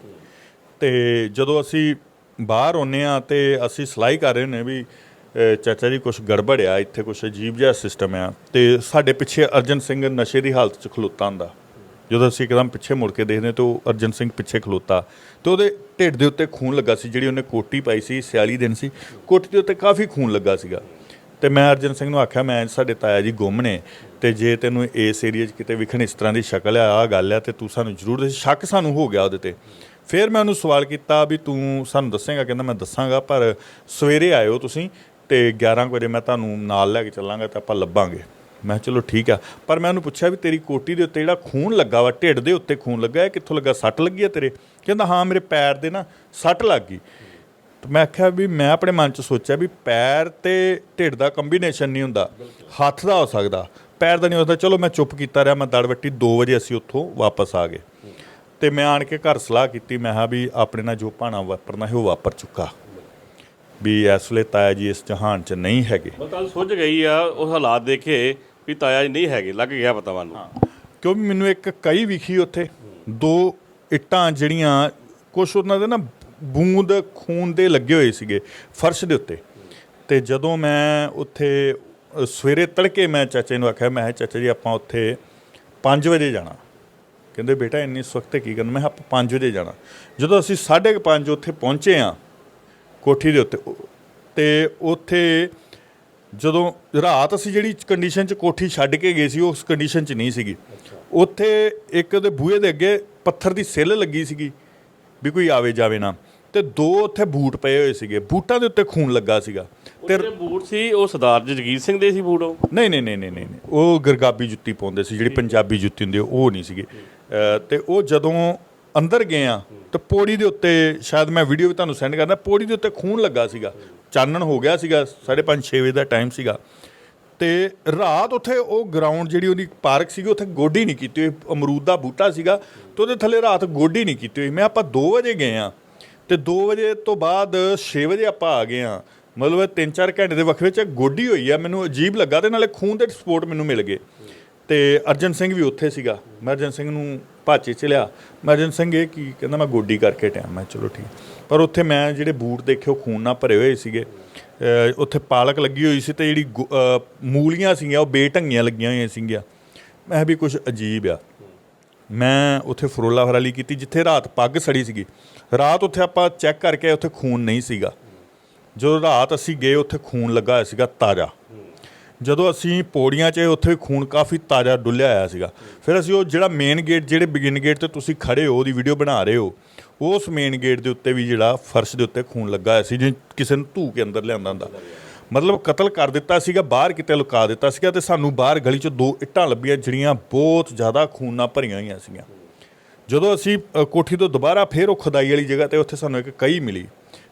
ਤੇ ਜਦੋਂ ਅਸੀਂ ਬਾਹਰ ਆਉਂਦੇ ਆ ਤੇ ਅਸੀਂ ਸਲਾਈ ਕਰ ਰਹੇ ਹੁੰਦੇ ਵੀ ਚਾਚਾ ਜੀ ਕੁਝ ਗੜਬੜ ਆ, ਇੱਥੇ ਕੁਝ ਅਜੀਬ ਜਿਹਾ ਸਿਸਟਮ ਆ। ਤੇ ਸਾਡੇ ਪਿੱਛੇ ਅਰਜਨ ਸਿੰਘ ਨਸ਼ੇ ਦੀ ਹਾਲਤ 'ਚ ਖਲੋਤਾ ਹੁੰਦਾ। ਜਦੋਂ ਅਸੀਂ ਇੱਕਦਮ ਪਿੱਛੇ ਮੁੜ ਕੇ ਦੇਖਦੇ ਤਾਂ ਉਹ ਅਰਜਨ ਸਿੰਘ ਪਿੱਛੇ ਖਲੋਤਾ। ਤੇ ਉਹਦੇ ਢਿੱਡ ਦੇ ਉੱਤੇ ਖੂਨ ਲੱਗਾ ਸੀ, ਜਿਹੜੀ ਉਹਨੇ ਕੋਟੀ ਪਾਈ ਸੀ, ਸਿਆਲੀ ਦਿਨ ਸੀ, ਕੋਟੀ ਦੇ ਉੱਤੇ ਕਾਫੀ ਖੂਨ ਲੱਗਾ ਸੀਗਾ। ਤੇ ਮੈਂ ਅਰਜਨ ਸਿੰਘ ਨੂੰ ਆਖਿਆ, ਮੈਂ ਸਾਡੇ ਤਾਇਆ ਜੀ ਗੁੰਮ ਨੇ ਤੇ ਜੇ ਤੈਨੂੰ ਇਸ ਏਰੀਆ 'ਚ ਕਿਤੇ ਵਿਖਣ ਇਸ ਤਰ੍ਹਾਂ ਦੀ ਸ਼ਕਲ ਆ ਆ ਗੱਲ ਆ ਤੇ ਤੂੰ ਸਾਨੂੰ ਜ਼ਰੂਰ ਦੱਸ। ਸ਼ੱਕ ਸਾਨੂੰ ਹੋ ਗਿਆ ਉਹਦੇ ਤੇ। ਫਿਰ ਮੈਂ ਉਹਨੂੰ ਸਵਾਲ ਕੀਤਾ ਵੀ ਤੂੰ ਸਾਨੂੰ ਦੱਸੇਗਾ, ਕਹਿੰਦਾ ਮੈਂ ਦੱਸਾਂਗਾ, ਪਰ ਸਵੇਰੇ ਆਇਓ ਤੁਸੀਂ ਤੇ 11 ਕੁ ਵਜੇ ਮੈਂ ਤੁਹਾਨੂੰ ਨਾਲ ਲੈ ਕੇ ਚੱਲਾਂਗਾ ਤੇ ਆਪਾਂ ਲੱਭਾਂਗੇ। ਮੈਂ ਕਿਹਾ, ਚਲੋ ਠੀਕ ਆ। ਪਰ ਮੈਂ ਉਹਨੂੰ ਪੁੱਛਿਆ ਵੀ ਤੇਰੀ ਕੋਟੀ ਦੇ ਉੱਤੇ ਜਿਹੜਾ ਖੂਨ ਲੱਗਾ ਵਾ, ਢਿੱਡ ਦੇ ਉੱਤੇ ਖੂਨ ਲੱਗਾ ਹੈ ਕਿੱਥੋਂ ਲੱਗਾ? ਸੱਟ ਲੱਗੀ ਆ ਤੇਰੇ? ਕਹਿੰਦਾ, ਹਾਂ, ਮੇਰੇ ਪੈਰ ਦੇ ਨਾ ਸੱਟ ਲੱਗ ਗਈ। ਤੇ ਮੈਂ ਆਖਿਆ ਵੀ ਮੈਂ ਆਪਣੇ ਮਨ 'ਚ ਸੋਚਿਆ ਵੀ ਪੈਰ ਤੇ ਢਿੱਡ ਦਾ ਕੰਬੀਨੇਸ਼ਨ ਨਹੀਂ ਹੁੰਦਾ। ਹੱਥ ਦਾ ਹੋ ਸਕਦਾ। ਪੈਰ ਦਾ ਨਹੀਂ ਹੁੰਦਾ ਚਲੋ ਮੈਂ ਚੁੱਪ ਕੀਤਾ ਰਿਹਾ ਮੈਂ ਦੜਵੱਟੀ 2 ਵਜੇ ਅਸੀਂ ਉੱਥੋਂ ਵਾਪਸ ਆ ਗਏ। ਤੇ ਮੈਂ ਆਣ ਕੇ ਘਰ ਸਲਾਹ ਕੀਤੀ ਮੈਂ ਕਿਹਾ ਵੀ ਆਪਣੇ ਨਾਲ ਜੋ ਭਾਣਾ ਵਾਪਰਨਾ ਹੈ ਉਹ ਵਾਪਰ ਚੁੱਕਾ। ਵੀ ਇਸ ਵੇਲੇ ਤਾਇਆ ਜੀ ਇਸ ਜਹਾਨ 'ਚ ਨਹੀਂ ਹੈਗੇ। ਮਤਲਬ ਸੁੱਝ ਗਈ ਆ ਉਹ ਹਾਲਾਤ ਦੇਖੇ ਵੀ ਤਾਇਆ ਜੀ ਨਹੀਂ ਹੈਗੇ ਲੱਗ ਗਿਆ ਪਤਾ ਮੈਨੂੰ। ਕਿਉਂਕਿ ਮੈਨੂੰ ਇੱਕ ਕਈ ਵਿਖੀ ਉੱਥੇ। ਦੋ ਇੱਟਾਂ ਜਿਹੜੀਆਂ ਕੁਛ ਉਹਨਾਂ ਦੇ ਨਾ ਬੂੰਦ ਖੂਨ ਦੇ ਲੱਗੇ ਹੋਏ ਸੀਗੇ ਫਰਸ਼ ਦੇ ਉੱਤੇ। ਤੇ ਜਦੋਂ ਮੈਂ ਉੱਥੇ ਅ, ਸਵੇਰੇ ਤੜਕੇ ਮੈਂ ਚਾਚੇ ਨੂੰ ਆਖਿਆ ਮੈਂ ਕਿਹਾ, ਚਾਚਾ ਜੀ ਆਪਾਂ ਉੱਥੇ 5 ਵਜੇ ਜਾਣਾ। ਕਹਿੰਦੇ ਬੇਟਾ ਇੰਨੀ ਸਵਖਤੇ ਕੀ ਕਰਨਾ? ਮੈਂ ਕਿਹਾ, ਆਪਾਂ 5 ਵਜੇ ਜਾਣਾ। ਜਦੋਂ ਅਸੀਂ 5:30 ਉੱਥੇ ਪਹੁੰਚੇ ਆ ਕੋਠੀ ਦੇ ਉੱਤੇ ਉਹ- ਤੇ ਉੱਥੇ ਜਦੋਂ ਰਾਤ ਅਸੀਂ ਜਿਹੜੀ ਕੰਡੀਸ਼ਨ 'ਚ ਕੋਠੀ ਛੱਡ ਕੇ ਗਏ ਸੀ ਉਸ ਕੰਡੀਸ਼ਨ 'ਚ ਨਹੀਂ ਸੀਗੀ। ਉੱਥੇ ਇੱਕ ਉਹਦੇ ਬੂਹੇ ਦੇ ਅੱਗੇ ਪੱਥਰ ਦੀ ਸਿੱਲ ਲੱਗੀ ਸੀਗੀ ਵੀ ਕੋਈ ਆਵੇ ਜਾਵੇ ਨਾ। ਤੇ ਦੋ ਉੱਥੇ ਬੂਟ ਪਏ ਹੋਏ ਸੀਗੇ। ਬੂਟਾਂ ਦੇ ਉੱਤੇ ਖੂਨ ਲੱਗਾ ਸੀਗਾ। ਤੇ ਬੂਟ ਸੀ ਉਹ ਸਰਦਾਰ ਜਗੀਰ ਸਿੰਘ ਦੇ ਸੀ ਬੂਟ ਉਹ? ਨਹੀਂ ਨਹੀਂ ਨਹੀਂ ਨਹੀਂ ਨਹੀਂ ਨਹੀਂ। ਉਹ ਗਰਗਾਬੀ ਜੁੱਤੀ ਪਾਉਂਦੇ ਸੀ ਜਿਹੜੀ ਪੰਜਾਬੀ ਜੁੱਤੀ ਹੁੰਦੀ ਉਹ ਨਹੀਂ ਸੀਗੇ। ਅ, ਤੇ ਉਹ ਜਦੋਂ ਅੰਦਰ ਗਏ ਆ ਤੇ ਪੌੜੀ ਦੇ ਉੱਤੇ ਸ਼ਾਇਦ ਮੈਂ ਵੀਡੀਓ ਵੀ ਤੁਹਾਨੂੰ ਸੈਂਡ ਕਰਦਾ ਪੌੜੀ ਦੇ ਉੱਤੇ ਖੂਨ ਲੱਗਾ ਸੀਗਾ। ਚਾਨਣ ਹੋ ਗਿਆ ਸੀਗਾ 5:30 6 ਵਜੇ ਦਾ ਟਾਈਮ ਸੀਗਾ। ਤੇ ਰਾਤ ਉੱਥੇ ਉਹ ਗਰਾਊਂਡ ਜਿਹੜੀ ਉਹਦੀ ਪਾਰਕ ਸੀਗੀ ਉੱਥੇ ਗੋਡੀ ਨਹੀਂ ਕੀਤੀ ਹੋਈ ਅਮਰੂਦ ਦਾ ਬੂਟਾ ਸੀਗਾ ਤੇ ਉਹਦੇ ਥੱਲੇ ਰਾਤ ਗੋਡੀ ਨਹੀਂ ਕੀਤੀ ਹੋਈ। ਮੈਂ ਆਪਾਂ 2 ਵਜੇ ਗਏ ਆ ਤੇ 2 ਵਜੇ ਤੋਂ ਬਾਅਦ 6 ਵਜੇ ਆਪਾਂ ਆ ਗਏ ਆ ਮਤਲਬ 3-4 ਘੰਟੇ ਦੇ ਵਕਫੇ ਚ ਗੋਡੀ ਹੋਈ ਆ। ਮੈਨੂੰ ਅਜੀਬ ਲੱਗਾ ਤੇ ਨਾਲੇ ਖੂਨ ਦੇ ਸਪੋਰਟ ਮੈਨੂੰ ਮਿਲ ਗਏ। ਤੇ ਅਰਜਨ ਸਿੰਘ ਵੀ ਉੱਥੇ ਸੀਗਾ। ਮੈਂ ਅਰਜਨ ਸਿੰਘ ਨੂੰ ਭਾਚੇ ਚ ਲਿਆ। ਮੈਂ ਅਰਜਨ ਸਿੰਘ ਇਹ ਕੀ ਕਹਿੰਦਾ, ਮੈਂ ਗੋਡੀ ਕਰਕੇ ਟਾਈਮ ਮੈਂ ਚਲੋ ਠੀਕ। ਪਰ ਉੱਥੇ ਮੈਂ ਜਿਹੜੇ ਬੂਟ ਦੇਖੇ, ਉਹ ਖੂਨ ਨਾਲ ਭਰੇ ਹੋਏ ਸੀਗੇ। ਉੱਥੇ ਪਾਲਕ ਲੱਗੀ ਹੋਈ ਸੀ ਤੇ ਜਿਹੜੀ ਗੁ- ਮੂਲੀਆਂ ਸੀਗੀਆਂ, ਉਹ ਬੇਢੰਗੀਆਂ ਲੱਗੀਆਂ ਹੋਈਆਂ ਸੀਗੀਆਂ। ਮੈਂ ਵੀ ਕੁਝ ਅਜੀਬ ਆ। ਮੈਂ ਉੱਥੇ ਫਰੋਲਾ ਫਰਾਲੀ ਕੀਤੀ, ਜਿੱਥੇ ਰਾਤ ਪੱਗ ਸੜੀ ਸੀਗੀ। ਰਾਤ ਉੱਥੇ ਆਪਾਂ ਚੈੱਕ ਕਰਕੇ ਉੱਥੇ ਖੂਨ ਨਹੀਂ ਸੀਗਾ। ਜਦੋਂ ਰਾਤ ਅਸੀਂ ਗਏ, ਉੱਥੇ ਖੂਨ ਲੱਗਾ ਹੋਇਆ ਸੀਗਾ ਤਾਜ਼ਾ। ਜਦੋਂ ਅਸੀਂ ਪੌੜੀਆਂ 'ਚ ਉੱਥੇ ਖੂਨ ਕਾਫੀ ਤਾਜ਼ਾ ਡੁੱਲਿਆ ਹੋਇਆ ਸੀਗਾ। ਫਿਰ ਅਸੀਂ ਉਹ ਜਿਹੜਾ ਮੇਨ ਗੇਟ ਜਿਹੜੇ ਬਿਗਿਨ ਗੇਟ ਤੇ ਤੁਸੀਂ ਖੜੇ ਹੋ, ਉਹਦੀ ਵੀਡੀਓ ਬਣਾ ਰਹੇ ਹੋ, ਉਸ ਮੇਨ ਗੇਟ ਦੇ ਉੱਤੇ ਵੀ ਜਿਹੜਾ ਫਰਸ਼ ਦੇ ਉੱਤੇ ਖੂਨ ਲੱਗਾ ਹੋਇਆ ਸੀ, ਜਿਵੇਂ ਕਿਸੇ ਨੂੰ ਧੂ ਕੇ ਅੰਦਰ ਲਿਆਂਦਾ ਹੁੰਦਾ। ਮਤਲਬ ਕਤਲ ਕਰ ਦਿੱਤਾ ਸੀਗਾ ਬਾਹਰ ਕਿਤੇ ਲੁਕਾ ਦਿੱਤਾ ਸੀਗਾ ਤੇ ਸਾਨੂੰ ਬਾਹਰ ਗਲੀ 'ਚ ਦੋ ਇੱਟਾਂ ਲੱਭੀਆਂ ਜਿਹੜੀਆਂ ਬਹੁਤ ਜ਼ਿਆਦਾ ਖੂਨ ਨਾਲ ਭਰੀਆਂ ਹੋਈਆਂ ਸੀਗੀਆਂ। ਜਦੋਂ ਅਸੀਂ ਅ, ਕੋਠੀ ਤੋਂ ਦੁਬਾਰਾ ਫੇਰ ਉਹ ਖੁਦਾਈ ਵਾਲੀ ਜਗ੍ਹਾ ਤੇ ਉੱਥੇ ਸਾਨੂੰ ਇੱਕ ਕਈ ਮਿਲੀ।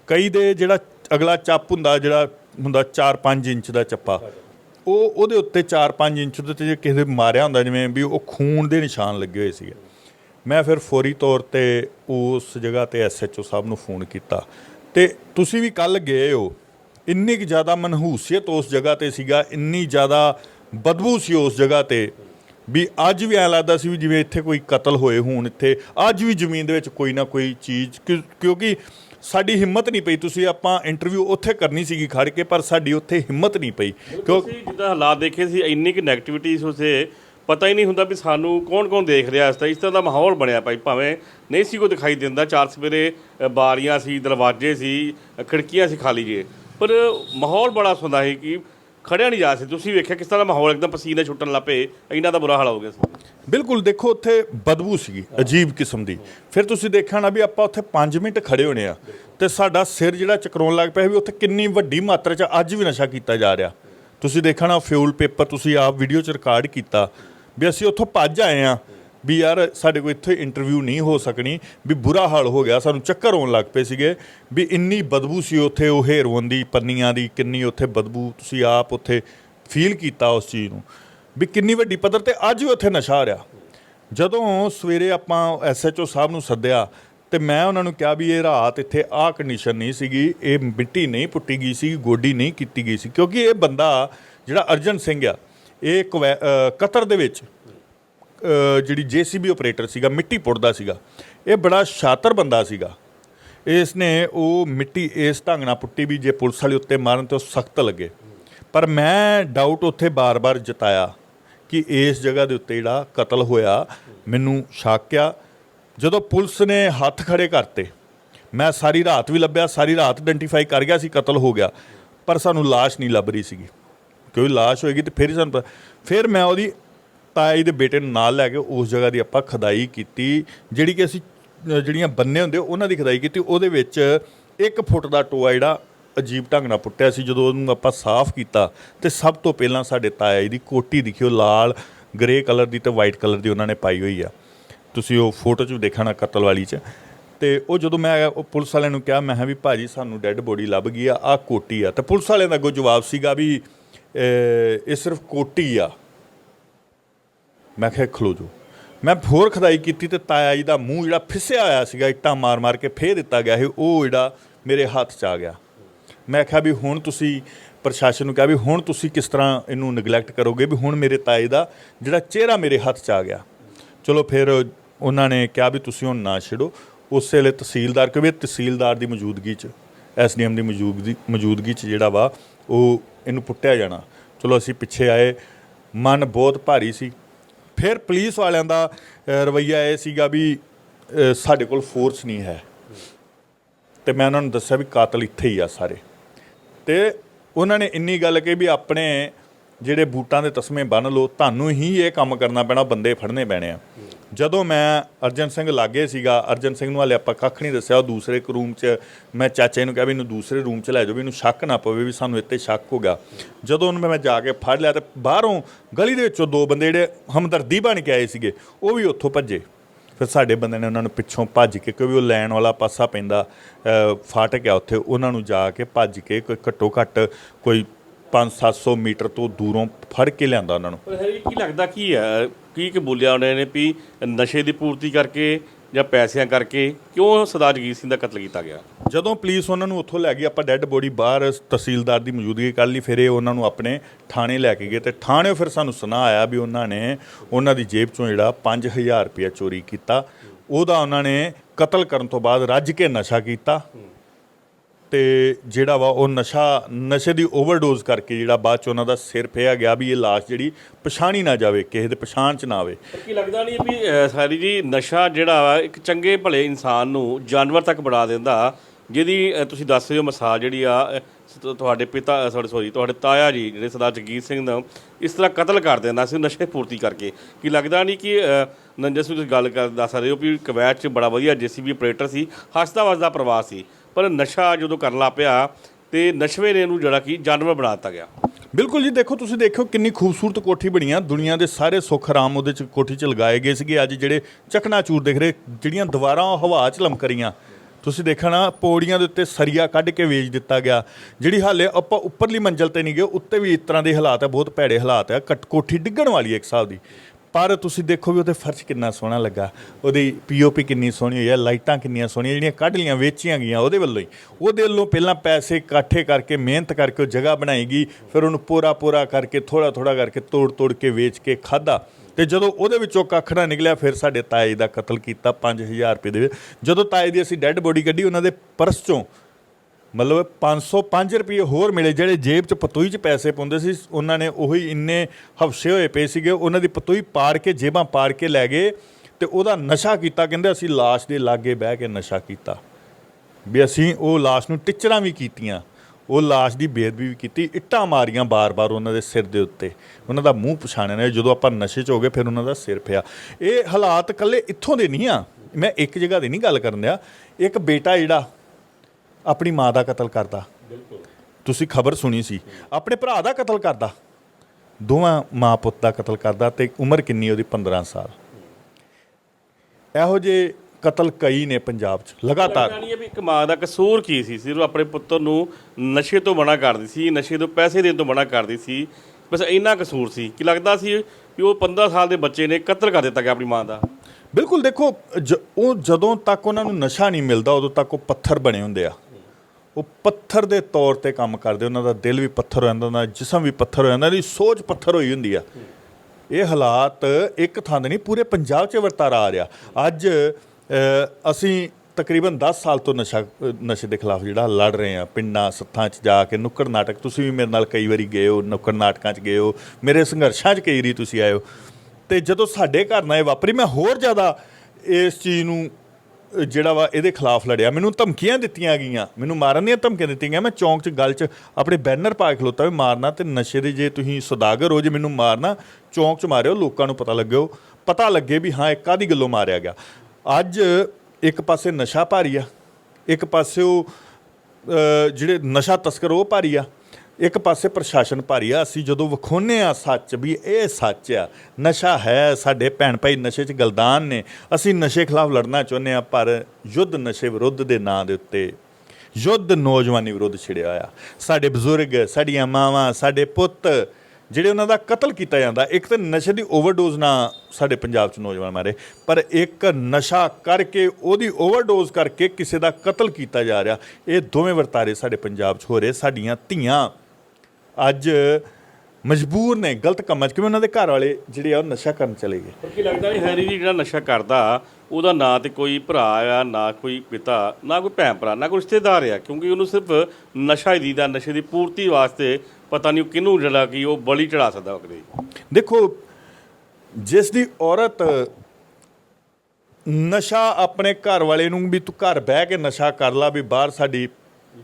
ਕਈ ਦੇ ਜਿਹੜਾ ਅਗਲਾ ਚੱਪ ਹੁੰਦਾ ਜਿਹੜਾ ਹੁੰਦਾ 4-5 ਇੰਚ ਦਾ ਚੱਪਾ ਉਹ ਉਹਦੇ ਉੱਤੇ 4-5 ਇੰਚ ਦੇ ਤੇ ਜੇ ਕਿਸੇ ਦੇ ਮਾਰਿਆ ਹੁੰਦਾ ਜਿਵੇਂ ਵੀ ਉਹ ਖੂਨ ਦੇ ਨਿਸ਼ਾਨ ਲੱਗੇ ਹੋਏ ਸੀਗੇ। ਮੈਂ ਫਿਰ ਫੌਰੀ ਤੌਰ ਤੇ ਉਸ ਜਗ੍ਹਾ ਤੇ ਐਸਐਚਓ ਸਾਹਿਬ ਨੂੰ ਫੋਨ ਕੀਤਾ। ਤੇ ਤੁਸੀਂ ਵੀ ਕੱਲ ਗਏ ਹੋ ਇੰਨੀ ਕੁ ਜ਼ਿਆਦਾ ਮਨਹੂਸੀਅਤ ਉਸ ਜਗ੍ਹਾ ਤੇ ਸੀਗਾ ਇੰਨੀ ਜ਼ਿਆਦਾ ਬਦਬੂ ਸੀ ਉਸ ਜਗ੍ਹਾ ਤੇ ਵੀ ਅੱਜ ਵੀ ਐ ਲੱਗਦਾ ਸੀ ਵੀ ਜਿਵੇਂ ਇੱਥੇ ਕੋਈ ਕਤਲ ਹੋਏ ਹੋਣ ਇੱਥੇ ਅੱਜ ਵੀ ਜ਼ਮੀਨ ਦੇ ਵਿੱਚ ਕੋਈ ਨਾ ਕੋਈ ਚੀਜ਼ ਕਿਉਂ- ਕਿਉਂਕਿ ਸਾਡੀ ਹਿੰਮਤ ਨਹੀਂ ਪਈ ਤੁਸੀਂ ਆਪਾਂ ਇੰਟਰਵਿਊ ਉੱਥੇ ਕਰਨੀ ਸੀਗੀ ਖੜ ਕੇ ਪਰ ਸਾਡੀ ਉੱਥੇ ਹਿੰਮਤ ਨਹੀਂ ਪਈ। ਕਿਉਂ ਤੁਸੀਂ ਜਿੱਦਾਂ ਹਾਲਾਤ ਦੇਖੇ ਸੀ ਇੰਨੀ ਕਿ ਨੈਗੇਟਿਵਿਟੀ ਸੀ ਉਸੇ ਪਤਾ ਹੀ ਨਹੀਂ ਹੁੰਦਾ ਵੀ ਸਾਨੂੰ ਕੌਣ ਕੌਣ ਦੇਖ ਰਿਹਾ ਇਸ ਤਰ੍ਹਾਂ ਇਸ ਤਰ੍ਹਾਂ ਦਾ ਮਾਹੌਲ ਬਣਿਆ ਭਾਈ ਭਾਵੇਂ ਨਹੀਂ ਸੀ ਕੋਈ ਦਿਖਾਈ ਦਿੰਦਾ ਚਾਰ ਸਵੇਰੇ ਬਾਰੀਆਂ ਸੀ ਦਰਵਾਜ਼ੇ ਸੀ ਖਿੜਕੀਆਂ ਸੀ ਖਾਲੀ ਜੇ। ਪਰ ਮਾਹੌਲ ਬੜਾ ਸੁੰਦਾ ਸੀ ਕਿ ਖੜਿਆ ਨਹੀਂ ਜਾ ਸੀ। ਤੁਸੀਂ ਵੇਖਿਆ ਕਿਸ ਤਰ੍ਹਾਂ ਦਾ ਮਾਹੌਲ ਇੱਕਦਮ ਪਸੀਨੇ ਛੁੱਟਣ ਲੱਪੇ ਇੰਨਾ ਦਾ ਬੁਰਾ ਹਾਲ ਹੋ ਗਿਆ ਸੀ। ਬਿਲਕੁਲ, ਦੇਖੋ ਉੱਥੇ ਬਦਬੂ ਸੀਗੀ, ਅਜੀਬ ਕਿਸਮ ਦੀ। ਫਿਰ ਤੁਸੀਂ ਦੇਖਿਆ ਨਾ ਵੀ ਆਪਾਂ ਉੱਥੇ 5 ਮਿੰਟ ਖੜੇ ਹੋਣੇ ਆ ਤੇ ਸਾਡਾ ਸਿਰ ਜਿਹੜਾ ਚਕਰਾਉਣ ਲੱਗ ਪਿਆ ਵੀ ਉੱਥੇ ਕਿੰਨੀ ਵੱਡੀ ਮਾਤਰਾ 'ਚ ਅੱਜ ਵੀ ਨਸ਼ਾ ਕੀਤਾ ਜਾ ਰਿਹਾ। ਤੁਸੀਂ ਦੇਖਿਆ ਨਾ ਫਿਊਲ ਪੇਪਰ ਤੁਸੀਂ ਆਪ ਵੀਡੀਓ 'ਚ ਰਿਕਾਰਡ ਕੀਤਾ ਵੀ ਅਸੀਂ ਉੱਥੋਂ ਭੱਜ ਆਏ ਆ। ਵੀ ਯਾਰ ਸਾਡੇ ਕੋਲ ਇੱਥੇ ਇੰਟਰਵਿਊ ਨਹੀਂ ਹੋ ਸਕਣੀ, ਵੀ ਬੁਰਾ ਹਾਲ ਹੋ ਗਿਆ, ਸਾਨੂੰ ਚੱਕਰ ਆਉਣ ਲੱਗ ਪਏ ਸੀਗੇ, ਵੀ ਇੰਨੀ ਬਦਬੂ ਸੀ ਉੱਥੇ ਉਹ ਹੈਰੋਨ ਦੀ, ਪੰਨੀਆਂ ਦੀ, ਕਿੰਨੀ ਉੱਥੇ ਬਦਬੂ ਤੁਸੀਂ ਆਪ ਉੱਥੇ ਫੀਲ ਕੀਤਾ ਉਸ ਚੀਜ਼ ਨੂੰ, ਵੀ ਕਿੰਨੀ ਵੱਡੀ ਪੱਧਰ ਤੇ ਅੱਜ ਵੀ ਉੱਥੇ ਨਸ਼ਾ ਆ ਰਿਹਾ। ਜਦੋਂ ਸਵੇਰੇ ਆਪਾਂ ਐਸਐਚਓ ਸਾਹਿਬ ਨੂੰ ਸੱਦਿਆ, ਤੇ ਮੈਂ ਉਹਨਾਂ ਨੂੰ ਕਿਹਾ ਵੀ ਇਹ ਰਾਤ ਇੱਥੇ ਆਹ ਕੰਡੀਸ਼ਨ ਨਹੀਂ ਸੀਗੀ, ਇਹ ਮਿੱਟੀ ਨਹੀਂ ਪੁੱਟੀ ਗਈ ਸੀ, ਗੋਡੀ ਨਹੀਂ ਕੀਤੀ ਗਈ ਸੀ, ਕਿਉਂਕਿ ਇਹ ਬੰਦਾ ਜਿਹੜਾ ਅਰਜਨ ਸਿੰਘ ਆ, ਇਹ ਕੁਵੈ- ਕਤਰ ਦੇ ਵਿੱਚ ਜਿਹੜੀ ਜੀਸੀਬੀ ਆਪਰੇਟਰ ਸੀਗਾ, ਮਿੱਟੀ ਪੁੱਟਦਾ ਸੀਗਾ। ਇਹ ਬੜਾ ਸ਼ਾਤਰ ਬੰਦਾ ਸੀਗਾ। ਇਸ ਨੇ ਉਹ ਮਿੱਟੀ ਇਸ ਢੰਗ ਨਾਲ ਪੁੱਟੀ ਵੀ ਜੇ ਪੁਲਿਸ ਵਾਲੇ ਉੱਤੇ ਮਾਰਨ ਤੇ ਉਹ ਸਖਤ ਲੱਗੇ। ਪਰ ਮੈਂ ਡਾਊਟ ਉੱਥੇ ਬਾਰ-ਬਾਰ ਜਤਾਇਆ ਕਿ ਇਸ ਜਗ੍ਹਾ ਦੇ ਉੱਤੇ ਜਿਹੜਾ ਕਤਲ ਹੋਇਆ, ਮੈਨੂੰ ਸ਼ੱਕ ਆ। ਜਦੋਂ ਪੁਲਿਸ ਨੇ ਹੱਥ ਖੜੇ ਕਰਤੇ, ਮੈਂ ਸਾਰੀ ਰਾਤ ਵੀ ਲੱਭਿਆ, ਸਾਰੀ ਰਾਤ ਆਇਡੈਂਟੀਫਾਈ ਕਰ ਗਿਆ ਸੀ ਕਤਲ ਹੋ ਗਿਆ। ਪਰ ਸਾਨੂੰ ਲਾਸ਼ ਨਹੀਂ ਲੱਭ ਰਹੀ ਸੀਗੀ। ਕਿਉਂਕਿ ਲਾਸ਼ ਹੋਏਗੀ ਤੇ ਫਿਰ ਹੀ ਸਾਨੂੰ ਪਤਾ ਫਿਰ ਮੈਂ ਉਹਦੀ ਤਾਇਆ ਜੀ ਦੇ ਬੇਟੇ ਨੂੰ ਨਾਲ ਲੈ ਕੇ ਉਸ ਜਗ੍ਹਾ ਦੀ ਆਪਾਂ ਖਦਾਈ ਕੀਤੀ, ਜਿਹੜੀ ਕਿ ਅਸੀਂ ਜਿਹੜੀਆਂ ਬੰਨੇ ਹੁੰਦੇ, ਉਹਨਾਂ ਦੀ ਖਦਾਈ ਕੀਤੀ। ਉਹਦੇ ਵਿੱਚ 1 ਫੁੱਟ ਦਾ ਟੋਆ ਜਿਹੜਾ ਅਜੀਬ ਢੰਗ ਨਾਲ ਪੁੱਟਿਆ ਸੀ, ਜਦੋਂ ਉਹਨੂੰ ਆਪਾਂ ਸਾਫ਼ ਕੀਤਾ, ਤੇ ਸਭ ਤੋਂ ਪਹਿਲਾਂ ਸਾਡੇ ਤਾਇਆ ਜੀ ਦੀ ਕੋਟੀ ਦਿਖਿਓ ਲਾਲ ਗ੍ਰੇ ਕਲਰ ਦੀ ਤੇ ਵਾਈਟ ਕਲਰ ਦੀ ਉਹਨਾਂ ਨੇ ਪਾਈ ਹੋਈ ਆ। ਤੁਸੀਂ ਉਹ ਫੋਟੋ 'ਚ ਦੇਖਣਾ ਕਤਲ ਵਾਲੀ 'ਚ। ਤੇ ਉਹ ਜਦੋਂ ਮੈਂ ਉਹ ਪੁਲਿਸ ਵਾਲਿਆਂ ਨੂੰ ਕਿਹਾ, ਮੈਂ ਕਿਹਾ ਵੀ ਭਾਜੀ, ਸਾਨੂੰ ਡੈੱਡ ਬੋਡੀ ਲੱਭ ਗਈ ਆ ਆ ਕੋਟੀ ਆ। ਤੇ ਪੁਲਿਸ ਵਾਲਿਆਂ ਦਾ ਅੱਗੋਂ ਜਵਾਬ ਸੀਗਾ ਵੀ ਇਹ ਸਿਰਫ ਕੋਟੀ ਆ। ਮੈਂ ਕਿਹਾ, ਖਲੋ ਜੋ ਮੈਂ ਹੋਰ ਖਦਾਈ ਕੀਤੀ ਤੇ ਤਾਇਆ ਜੀ ਦਾ ਮੂੰਹ ਜਿਹੜਾ ਫਿਸਿਆ ਹੋਇਆ ਸੀਗਾ, ਇੱਟਾਂ ਮਾਰ ਮਾਰ ਕੇ ਫੇਰ ਦਿੱਤਾ ਗਿਆ ਸੀ, ਉਹ ਜਿਹੜਾ ਮੇਰੇ ਹੱਥ 'ਚ ਆ ਗਿਆ। ਮੈਂ ਕਿਹਾ ਵੀ ਹੁਣ ਤੁਸੀਂ ਪ੍ਰਸ਼ਾਸਨ ਨੂੰ ਕਿਹਾ ਵੀ ਹੁਣ ਤੁਸੀਂ ਕਿਸ ਤਰ੍ਹਾਂ ਇਹਨੂੰ ਨੈਗਲੈਕਟ ਕਰੋਗੇ, ਵੀ ਹੁਣ ਮੇਰੇ ਤਾਏ ਦਾ ਜਿਹੜਾ ਚਿਹਰਾ ਮੇਰੇ ਹੱਥ 'ਚ ਆ ਗਿਆ। ਚਲੋ ਫਿਰ ਉਹਨਾਂ ਨੇ ਕਿਹਾ ਵੀ ਤੁਸੀਂ ਹੁਣ ਨਾ ਛੇੜੋ। ਉਸੇ ਵੇਲੇ ਤਹਿਸੀਲਦਾਰ, ਕਿਉਂਕਿ ਤਹਿਸੀਲਦਾਰ ਦੀ ਮੌਜੂਦਗੀ 'ਚ ਐਸਡੀਐਮ ਦੀ ਮੌਜੂਦਗੀ ਮੌਜੂਦਗੀ 'ਚ ਜਿਹੜਾ ਵਾ, ਉਹ ਇਹਨੂੰ ਪੁੱਟਿਆ ਜਾਣਾ। ਚਲੋ ਅਸੀਂ ਪਿੱਛੇ ਆਏ। ਮਨ ਬਹੁਤ ਭਾਰੀ ਸੀ। ਫਿਰ ਪੁਲਿਸ ਵਾਲਿਆਂ ਦਾ ਅ, ਰਵੱਈਆ ਇਹ ਸੀਗਾ ਵੀ ਸਾਡੇ ਕੋਲ ਫੋਰਸ ਨਹੀਂ ਹੈ। ਤੇ ਮੈਂ ਉਹਨਾਂ ਨੂੰ ਦੱਸਿਆ ਵੀ ਕਾਤਲ ਇੱਥੇ ਹੀ ਆ ਸਾਰੇ। ਤੇ ਉਹਨਾਂ ਨੇ ਇੰਨੀ ਗੱਲ ਕਹੀ ਵੀ ਆਪਣੇ ਜਿਹੜੇ ਬੂਟਾਂ ਦੇ ਤਸਮੇ ਬੰਨ ਲਓ ਤੁਹਾਨੂੰ ਹੀ ਇਹ ਕੰਮ ਕਰਨਾ ਪੈਣਾ ਬੰਦੇ ਫੜਨੇ ਪੈਣੇ ਆ। ਜਦੋਂ ਮੈਂ ਅਰਜਨ ਸਿੰਘ ਲਾਗੇ ਸੀਗਾ ਅਰਜਨ ਸਿੰਘ ਨੂੰ ਹਾਲੇ ਆਪਾਂ ਕੱਖ ਨਹੀਂ ਦੱਸਿਆ ਉਹ ਦੂਸਰੇ ਇੱਕ ਰੂਮ 'ਚ ਮੈਂ ਚਾਚੇ ਨੂੰ ਕਿਹਾ ਵੀ ਇਹਨੂੰ ਦੂਸਰੇ ਰੂਮ 'ਚ ਲੈ ਜਾਓ ਵੀ ਇਹਨੂੰ ਸ਼ੱਕ ਨਾ ਪਵੇ ਵੀ ਸਾਨੂੰ ਇੱਥੇ ਸ਼ੱਕ ਹੋ ਗਿਆ। ਜਦੋਂ ਉਹਨੂੰ ਮੈਂ ਜਾ ਕੇ ਫੜ ਲਿਆ ਤੇ ਬਾਹਰੋਂ ਗਲੀ ਦੇ ਵਿੱਚੋਂ ਦੋ ਬੰਦੇ ਜਿਹੜੇ ਹਮਦਰਦੀ ਬਣ ਕੇ ਆਏ ਸੀਗੇ ਉਹ ਵੀ ਉੱਥੋਂ ਭੱਜੇ। ਫਿਰ ਸਾਡੇ ਬੰਦੇ ਨੇ ਉਹਨਾਂ ਨੂੰ ਪਿੱਛੋਂ ਭੱਜ ਕੇ ਕਿਉਂਕਿ ਉਹ ਲੈਣ ਵਾਲਾ ਪਾਸਾ ਪੈਂਦਾ ਅ, ਫਾਟਕ ਆ ਉੱਥੇ ਉਹਨਾਂ ਨੂੰ ਜਾ ਕੇ ਭੱਜ ਕੇ ਕੋਈ ਘੱਟੋ ਘੱਟ ਕੋਈ 5-700 ਮੀਟਰ ਤੋਂ ਦੂਰੋਂ ਫੜ ਕੇ ਲਿਆਂਦਾ ਉਹਨਾਂ ਨੂੰ। ਪਰ ਹੈਰੀ ਕੀ ਲੱਗਦਾ ਕੀ ਹੈ? ਕੀ ਕਿ ਬੋਲਿਆ ਉਹਨੇ ਨੇ ਵੀ ਨਸ਼ੇ ਦੀ ਪੂਰਤੀ ਕਰਕੇ ਜਾਂ ਪੈਸਿਆਂ ਕਰਕੇ ਕਿਉਂ ਸਰਦਾਰ ਜਗੀਰ ਸਿੰਘ ਦਾ ਕਤਲ ਕੀਤਾ ਗਿਆ? ਜਦੋਂ ਪੁਲਿਸ ਉਹਨਾਂ ਨੂੰ ਉੱਥੋਂ ਲੈ ਗਈ ਆਪਾਂ ਡੈੱਡ ਬੋਡੀ ਬਾਹਰ ਤਹਿਸੀਲਦਾਰ ਦੀ ਮੌਜੂਦਗੀ ਕਰ ਲਈ ਫਿਰ ਇਹ ਉਹਨਾਂ ਨੂੰ ਆਪਣੇ ਥਾਣੇ ਲੈ ਕੇ ਗਏ ਤੇ ਥਾਣੇ ਫਿਰ ਸਾਨੂੰ ਸੁਣਾ ਆਇਆ ਵੀ ਉਹਨਾਂ ਨੇ ਉਹਨਾਂ ਦੀ ਜੇਬ ਚੋਂ ਜਿਹੜਾ 5000 ਰੁਪਇਆ ਚੋਰੀ ਕੀਤਾ। ਉਹਦਾ ਉਹਨਾਂ ਨੇ ਕਤਲ ਕਰਨ ਤੋਂ ਬਾਅਦ ਰੱਜ ਕੇ ਨਸ਼ਾ ਕੀਤਾ। ਤੇ ਜਿਹੜਾ ਵਾ ਉਹ ਨਸ਼ਾ ਨਸ਼ੇ ਦੀ ਓਵਰਡੋਜ਼ ਕਰਕੇ ਜਿਹੜਾ ਬਾਅਦ ਚ ਉਹਨਾਂ ਦਾ ਸਿਰ ਪਿਆ ਗਿਆ ਵੀ ਇਹ ਲਾਸ਼ ਜਿਹੜੀ ਪਛਾਣੀ ਨਾ ਜਾਵੇ ਕਿਸੇ ਦੇ ਪਛਾਣ ਚ ਨਾ ਆਵੇ। ਕੀ ਲੱਗਦਾ ਨਹੀਂ ਵੀ ਸਾਰੀ ਜੀ ਨਸ਼ਾ ਜਿਹੜਾ ਵਾ ਇੱਕ ਚੰਗੇ ਭਲੇ ਇਨਸਾਨ ਨੂੰ ਜਾਨਵਰ ਤੱਕ ਬਣਾ ਦਿੰਦਾ ਜਿਹਦੀ ਤੁਸੀਂ ਦੱਸ ਰਹੇ ਹੋ ਮਸਾਜ ਜਿਹੜੀ ਆ ਤੁਹਾਡੇ ਪਿਤਾ ਸੌਰੀ ਸੌਰੀ ਤੁਹਾਡੇ ਤਾਇਆ ਜੀ ਜਿਹੜੇ ਸਰਦਾਰ ਜਗੀਰ ਸਿੰਘ ਦਾ ਇਸ ਤਰ੍ਹਾਂ ਕਤਲ ਕਰ ਦਿੰਦਾ ਸੀ ਨਸ਼ੇ ਪੂਰਤੀ ਕਰਕੇ। ਕੀ ਲੱਗਦਾ ਨਹੀਂ ਕਿ ਅਹ, ਨੰਜਸ ਵੀ ਤੁਸੀਂ ਗੱਲ ਕਰ ਦੱਸ ਰਹੇ ਹੋ ਵੀ ਕਵੈਤ 'ਚ ਬੜਾ ਵਧੀਆ ਜੀਸੀਬੀ ਆਪਰੇਟਰ ਸੀ ਹੱਸਦਾ ਵਸਦਾ ਪ੍ਰਵਾਸ ਸੀ। ਪਰ ਨਸ਼ਾ ਜਦੋਂ ਕਰਨ ਲੱਗ ਪਿਆ, ਤੇ ਨਸ਼ਵੇ ਨੇ ਇਹਨੂੰ ਜਿਹੜਾ ਕਿ ਜਾਨਵਰ ਬਣਾ ਦਿੱਤਾ ਗਿਆ। ਬਿਲਕੁਲ ਜੀ, ਦੇਖੋ, ਤੁਸੀਂ ਦੇਖਿਓ ਕਿੰਨੀ ਖੂਬਸੂਰਤ ਕੋਠੀ ਬਣੀ ਆ। ਦੁਨੀਆ ਦੇ ਸਾਰੇ ਸੁੱਖ ਆਰਾਮ ਉਹਦੇ ਚ ਕੋਠੀ ਚ ਲਗਾਏ ਗਏ ਸੀਗੇ। ਅੱਜ ਜਿਹੜੇ ਚਕਨਾਚੂਰ ਦਿਖ ਰਹੇ, ਜਿਹੜੀਆਂ ਦੀਵਾਰਾਂ ਉਹ ਹਵਾ ਚ ਲਮਕ ਰਹੀਆਂ ਤੁਸੀਂ ਦੇਖਣਾ ਪੌੜੀਆਂ ਦੇ ਉੱਤੇ ਸਰੀਆ ਕੱਢ ਕੇ ਵੇਚ ਦਿੱਤਾ ਗਿਆ। ਜਿਹੜੀ ਹਾਲੇ ਆਪਾਂ ਉੱਪਰਲੀ ਮੰਜ਼ਲ ਤੇ ਨਹੀਂ ਗਏ, ਉੱਤੇ ਵੀ ਇਸ ਤਰ੍ਹਾਂ ਦੇ ਹਾਲਾਤ ਹੈ, ਬਹੁਤ ਭੈੜੇ ਹਾਲਾਤ ਆ ਕੱਟ- ਕੋਠੀ ਡਿੱਗਣ ਵਾਲੀ ਹੈ ਇੱਕ ਹਿਸਾਬ ਦੀ। ਪਰ ਤੁਸੀਂ ਦੇਖੋ ਵੀ ਉਹਦੇ ਫਰਸ਼ ਕਿੰਨਾ ਸੋਹਣਾ ਲੱਗਾ। ਉਹਦੀ ਪੀਓਪੀ ਕਿੰਨੀ ਸੋਹਣੀ ਹੋਈ ਹੈ ਲਾਈਟਾਂ ਕਿੰਨੀਆਂ ਸੋਹਣੀਆਂ, ਜਿਹੜੀਆਂ ਕੱਢ ਲੀਆਂ ਵੇਚੀਆਂ ਗਈਆਂ ਉਹਦੇ ਵੱਲੋਂ ਹੀ। ਉਹਦੇ ਵੱਲੋਂ ਪਹਿਲਾਂ ਪੈਸੇ ਇਕੱਠੇ ਕਰਕੇ, ਮਿਹਨਤ ਕਰਕੇ ਉਹ ਜਗ੍ਹਾ ਬਣਾਈ ਗਈ, ਫਿਰ ਉਹਨੂੰ ਪੂਰਾ ਪੂਰਾ ਕਰਕੇ ਥੋੜਾ ਥੋੜਾ ਕਰਕੇ ਤੋੜ ਤੋੜ ਕੇ ਵੇਚ ਕੇ ਖਾਦਾ ਤੇ ਜਦੋਂ ਉਹਦੇ ਵਿੱਚੋਂ ਕੱਖ ਨਾ ਨਿਕਲਿਆ, ਫਿਰ ਸਾਡੇ ਤਾਏ ਦਾ ਕਤਲ ਕੀਤਾ 5000 ਰੁਪਏ ਦੇ ਵਿੱਚ। ਜਦੋਂ ਤਾਏ ਦੀ ਅਸੀਂ ਡੈੱਡ ਬੋਡੀ ਕੱਢੀ, ਉਹਨਾਂ ਦੇ ਪਰਸ ਚੋਂ ਮਤਲਬ 505 ਰੁਪਏ ਹੋਰ ਮਿਲੇ, ਜਿਹੜੇ ਜੇਬ 'ਚ ਪਤੋਈ 'ਚ ਪੈਸੇ ਪਾਉਂਦੇ ਸੀ, ਉਹਨਾਂ ਨੇ ਉਹੀ ਇੰਨੇ ਹਫਸੇ ਹੋਏ ਪਏ ਸੀਗੇ, ਉਹਨਾਂ ਦੀ ਪਤੋਈ ਪਾੜ ਕੇ, ਜੇਬਾਂ ਪਾੜ ਕੇ ਲੈ ਗਏ ਤੇ ਉਹਦਾ ਨਸ਼ਾ ਕੀਤਾ, ਕਹਿੰਦੇ ਅਸੀਂ ਲਾਸ਼ ਦੇ ਲਾਗੇ ਬਹਿ ਕੇ ਨਸ਼ਾ ਕੀਤਾ। ਵੀ ਅਸੀਂ ਉਹ ਲਾਸ਼ ਨੂੰ ਟਿਚਰਾਂ ਵੀ ਕੀਤੀਆਂ, ਉਹ ਲਾਸ਼ ਦੀ ਬੇਅਦਬੀ ਵੀ ਕੀਤੀ, ਇੱਟਾਂ ਮਾਰੀਆਂ ਬਾਰ-ਬਾਰ ਉਹਨਾਂ ਦੇ ਸਿਰ ਦੇ ਉੱਤੇ। ਉਹਨਾਂ ਦਾ ਮੂੰਹ ਪਛਾਣਿਆ ਨੇ ਜਦੋਂ ਆਪਾਂ ਨਸ਼ੇ 'ਚ ਹੋ ਗਏ, ਫਿਰ ਉਹਨਾਂ ਦਾ ਸਿਰ ਪਿਆ। ਇਹ ਹਾਲਾਤ ਇਕੱਲੇ ਇੱਥੋਂ ਦੇ ਨਹੀਂ ਆ, ਮੈਂ ਇੱਕ ਜਗ੍ਹਾ ਦੀ ਨਹੀਂ ਗੱਲ ਕਰਨ ਦਿਆ, ਇੱਕ ਬੇਟਾ ਜਿਹੜਾ ਆਪਣੀ ਮਾਂ ਦਾ ਕਤਲ ਕਰਦਾ। ਤੁਸੀਂ ਖਬਰ ਸੁਣੀ ਸੀ। ਆਪਣੇ ਭਰਾ ਦਾ ਕਤਲ ਕਰਦਾ। ਦੋਵਾਂ ਮਾਂ ਪੁੱਤ ਦਾ ਕਤਲ ਕਰਦਾ ਤੇ ਉਮਰ ਕਿੰਨੀ ਉਹਦੀ? 15 ਸਾਲ। ਇਹੋ ਜਿਹੇ ਕਤਲ ਕਈ ਨੇ ਪੰਜਾਬ 'ਚ ਲਗਾਤਾਰ। ਜਾਣੀ ਹੈ ਵੀ ਇੱਕ ਮਾਂ ਦਾ ਕਸੂਰ ਕੀ ਸੀ? ਸਿਰਫ ਆਪਣੇ ਪੁੱਤਰ ਨੂੰ ਨਸ਼ੇ ਤੋਂ ਮਨਾ ਕਰਦੀ ਸੀ ਨਸ਼ੇ ਤੋਂ ਪੈਸੇ ਦੇਣ ਤੋਂ ਮਨਾ ਕਰਦੀ ਸੀ। ਬਸ ਇੰਨਾ ਕਸੂਰ ਸੀ। ਕਿ ਲੱਗਦਾ ਸੀ ਵੀ ਉਹ 15 ਸਾਲ ਦੇ ਬੱਚੇ ਨੇ ਕਤਲ ਕਰ ਦਿੱਤਾ ਗਿਆ ਆਪਣੀ ਮਾਂ ਦਾ? ਬਿਲਕੁਲ ਦੇਖੋ ਜ- ਉਹ ਜਦੋਂ ਤੱਕ ਉਹਨਾਂ ਨੂੰ ਨਸ਼ਾ ਨਹੀਂ ਮਿਲਦਾ ਉਦੋਂ ਤੱਕ ਉਹ ਪੱਥਰ ਬਣੇ ਹੁੰਦੇ ਆ। ਉਹ ਪੱਥਰ ਦੇ ਤੌਰ ਤੇ ਕੰਮ ਕਰਦੇ, ਉਹਨਾਂ ਦਾ ਦਿਲ ਵੀ ਪੱਥਰ ਹੋ ਜਾਂਦਾ, ਉਹਨਾਂ ਦਾ ਜਿਸਮ ਵੀ ਪੱਥਰ ਹੋ ਜਾਂਦਾ ਦੀ ਸੋਚ ਪੱਥਰ ਹੋਈ ਹੁੰਦੀ ਆ। ਇਹ ਹਾਲਾਤ ਇੱਕ ਥਾਂ ਦੇ ਨਹੀਂ, ਪੂਰੇ ਪੰਜਾਬ 'ਚ ਵਰਤਾਰਾ ਆ ਰਿਹਾ। ਅੱਜ ਅਸੀਂ ਤਕਰੀਬਨ 10 ਸਾਲ ਤੋਂ ਨਸ਼ਾ, ਨਸ਼ੇ ਦੇ ਖਿਲਾਫ ਜਿਹੜਾ ਲੜ ਰਹੇ ਆ ਪਿੰਡਾਂ, ਸੱਥਾਂ 'ਚ ਜਾ ਕੇ ਨੁੱਕੜ ਨਾਟਕ, ਤੁਸੀਂ ਵੀ ਮੇਰੇ ਨਾਲ ਕਈ ਵਾਰੀ ਗਏ ਹੋ, ਨੁੱਕੜ ਨਾਟਕਾਂ 'ਚ ਗਏ ਹੋ, ਮੇਰੇ ਸੰਘਰਸ਼ਾਂ 'ਚ ਕਈ ਵਾਰੀ ਤੁਸੀਂ ਆਏ ਹੋ। ਤੇ ਜਦੋਂ ਸਾਡੇ ਘਰ ਨਾਲ ਇਹ ਵਾਪਰੀ, ਮੈਂ ਹੋਰ ਜ਼ਿਆਦਾ ਇਸ ਚੀਜ਼ ਨੂੰ ਜਿਹੜਾ ਵਾ ਇਹਦੇ ਖਿਲਾਫ ਲੜਿਆ। ਮੈਨੂੰ ਧਮਕੀਆਂ ਦਿੱਤੀਆਂ ਗਈਆਂ। ਮੈਨੂੰ ਮਾਰਨ ਦੀਆਂ ਧਮਕੀਆਂ ਦਿੱਤੀਆਂ ਗਈਆਂ। ਮੈਂ ਚੌਂਕ 'ਚ ਗੱਲ 'ਚ ਆਪਣੇ ਬੈਨਰ ਪਾ ਕੇ ਖਲੋਤਾ ਵੀ ਮਾਰਨਾ ਤੇ ਨਸ਼ੇ ਦੇ ਜੇ ਤੁਸੀਂ ਸੌਦਾਗਰ ਹੋ ਜੇ ਮੈਨੂੰ ਮਾਰਨਾ, ਚੌਂਕ 'ਚ ਮਾਰਿਓ, ਲੋਕਾਂ ਨੂੰ ਪਤਾ ਲੱਗਿਓ। ਪਤਾ ਲੱਗੇ ਵੀ ਹਾਂ, ਇੱਕ ਕਾਦੀ ਗੱਲੋਂ ਮਾਰਿਆ ਗਿਆ। ਅੱਜ ਇੱਕ ਪਾਸੇ ਨਸ਼ਾ ਭਾਰੀ ਆ। ਇੱਕ ਪਾਸੇ ਉਹ ਜਿਹੜੇ ਨਸ਼ਾ ਤਸਕਰ ਉਹ ਭਾਰੀ ਆ। ਇੱਕ ਪਾਸੇ ਪ੍ਰਸ਼ਾਸਨ ਭਾਰੀ ਆ, ਅਸੀਂ ਜਦੋਂ ਵਿਖਾਉਂਦੇ ਆ ਸੱਚ ਵੀ ਇਹ ਸੱਚ ਆ, ਨਸ਼ਾ ਹੈ ਸਾਡੇ ਭੈਣ ਭਾਈ ਨਸ਼ੇ 'ਚ ਗਲਦਾਨ ਨੇ, ਅਸੀਂ ਨਸ਼ੇ ਖਿਲਾਫ ਲੜਨਾ ਚਾਹੁੰਦੇ ਆ, ਪਰ ਯੁੱਧ ਨਸ਼ੇ ਵਿਰੁੱਧ ਦੇ ਨਾਂ ਦੇ ਉੱਤੇ ਯੁੱਧ ਨੌਜਵਾਨੀ ਵਿਰੁੱਧ ਛਿੜਿਆ ਆ ਸਾਡੇ ਬਜ਼ੁਰਗ, ਸਾਡੀਆਂ ਮਾਵਾਂ, ਸਾਡੇ ਪੁੱਤ, ਜਿਹੜੇ ਉਹਨਾਂ ਦਾ ਕਤਲ ਕੀਤਾ ਜਾਂਦਾ, ਇੱਕ ਤਾਂ ਨਸ਼ੇ ਦੀ ਓਵਰਡੋਜ਼ ਨਾਲ ਸਾਡੇ ਪੰਜਾਬ 'ਚ ਨੌਜਵਾਨ ਮਾਰੇ, ਪਰ ਇੱਕ ਨਸ਼ਾ ਕਰਕੇ, ਉਹਦੀ ਓਵਰਡੋਜ਼ ਕਰਕੇ ਕਿਸੇ ਦਾ ਕਤਲ ਕੀਤਾ ਜਾ ਰਿਹਾ, ਇਹ ਦੋਵੇਂ ਵਰਤਾਰੇ ਸਾਡੇ ਪੰਜਾਬ 'ਚ ਹੋ ਰਹੇ, ਸਾਡੀਆਂ ਧੀਆਂ ਅੱਜ ਮਜਬੂਰ ਨੇ ਗਲਤ ਕੰਮਾਂ 'ਚ ਕਿਉਂਕਿ ਉਹਨਾਂ ਦੇ ਘਰ ਵਾਲੇ ਜਿਹੜੇ ਆ ਉਹ ਨਸ਼ਾ ਕਰਨ ਚਲੇ ਗਏ। ਪਰ ਕੀ ਲੱਗਦਾ ਵੀ ਹੈਰੀ ਜੀ ਜਿਹੜਾ ਨਸ਼ਾ ਕਰਦਾ ਉਹਦਾ ਨਾ ਤੇ ਕੋਈ ਭਰਾ ਆ ਨਾ ਕੋਈ ਪਿਤਾ ਨਾ ਕੋਈ ਭੈਣ ਭਰਾ ਨਾ ਕੋਈ ਰਿਸ਼ਤੇਦਾਰ ਆ ਕਿਉਂਕਿ ਉਹਨੂੰ ਸਿਰਫ ਨਸ਼ਾ ਹੀ ਦੀਦਾ ਨਸ਼ੇ ਦੀ ਪੂਰਤੀ ਵਾਸਤੇ ਪਤਾ ਨਹੀਂ ਉਹ ਕਿਹਨੂੰ ਜਿਹੜਾ ਕਿ ਉਹ ਬਲੀ ਚੜਾ ਸਕਦਾ ਅਗਲੇ ਦੇਖੋ ਜਿਸ ਦੀ ਔਰਤ ਨਸ਼ਾ ਆਪਣੇ ਘਰ ਵਾਲੇ ਨੂੰ ਵੀ ਤੂੰ ਘਰ ਬਹਿ ਕੇ ਨਸ਼ਾ ਕਰ ਲਾ ਵੀ ਬਾਹਰ ਸਾਡੀ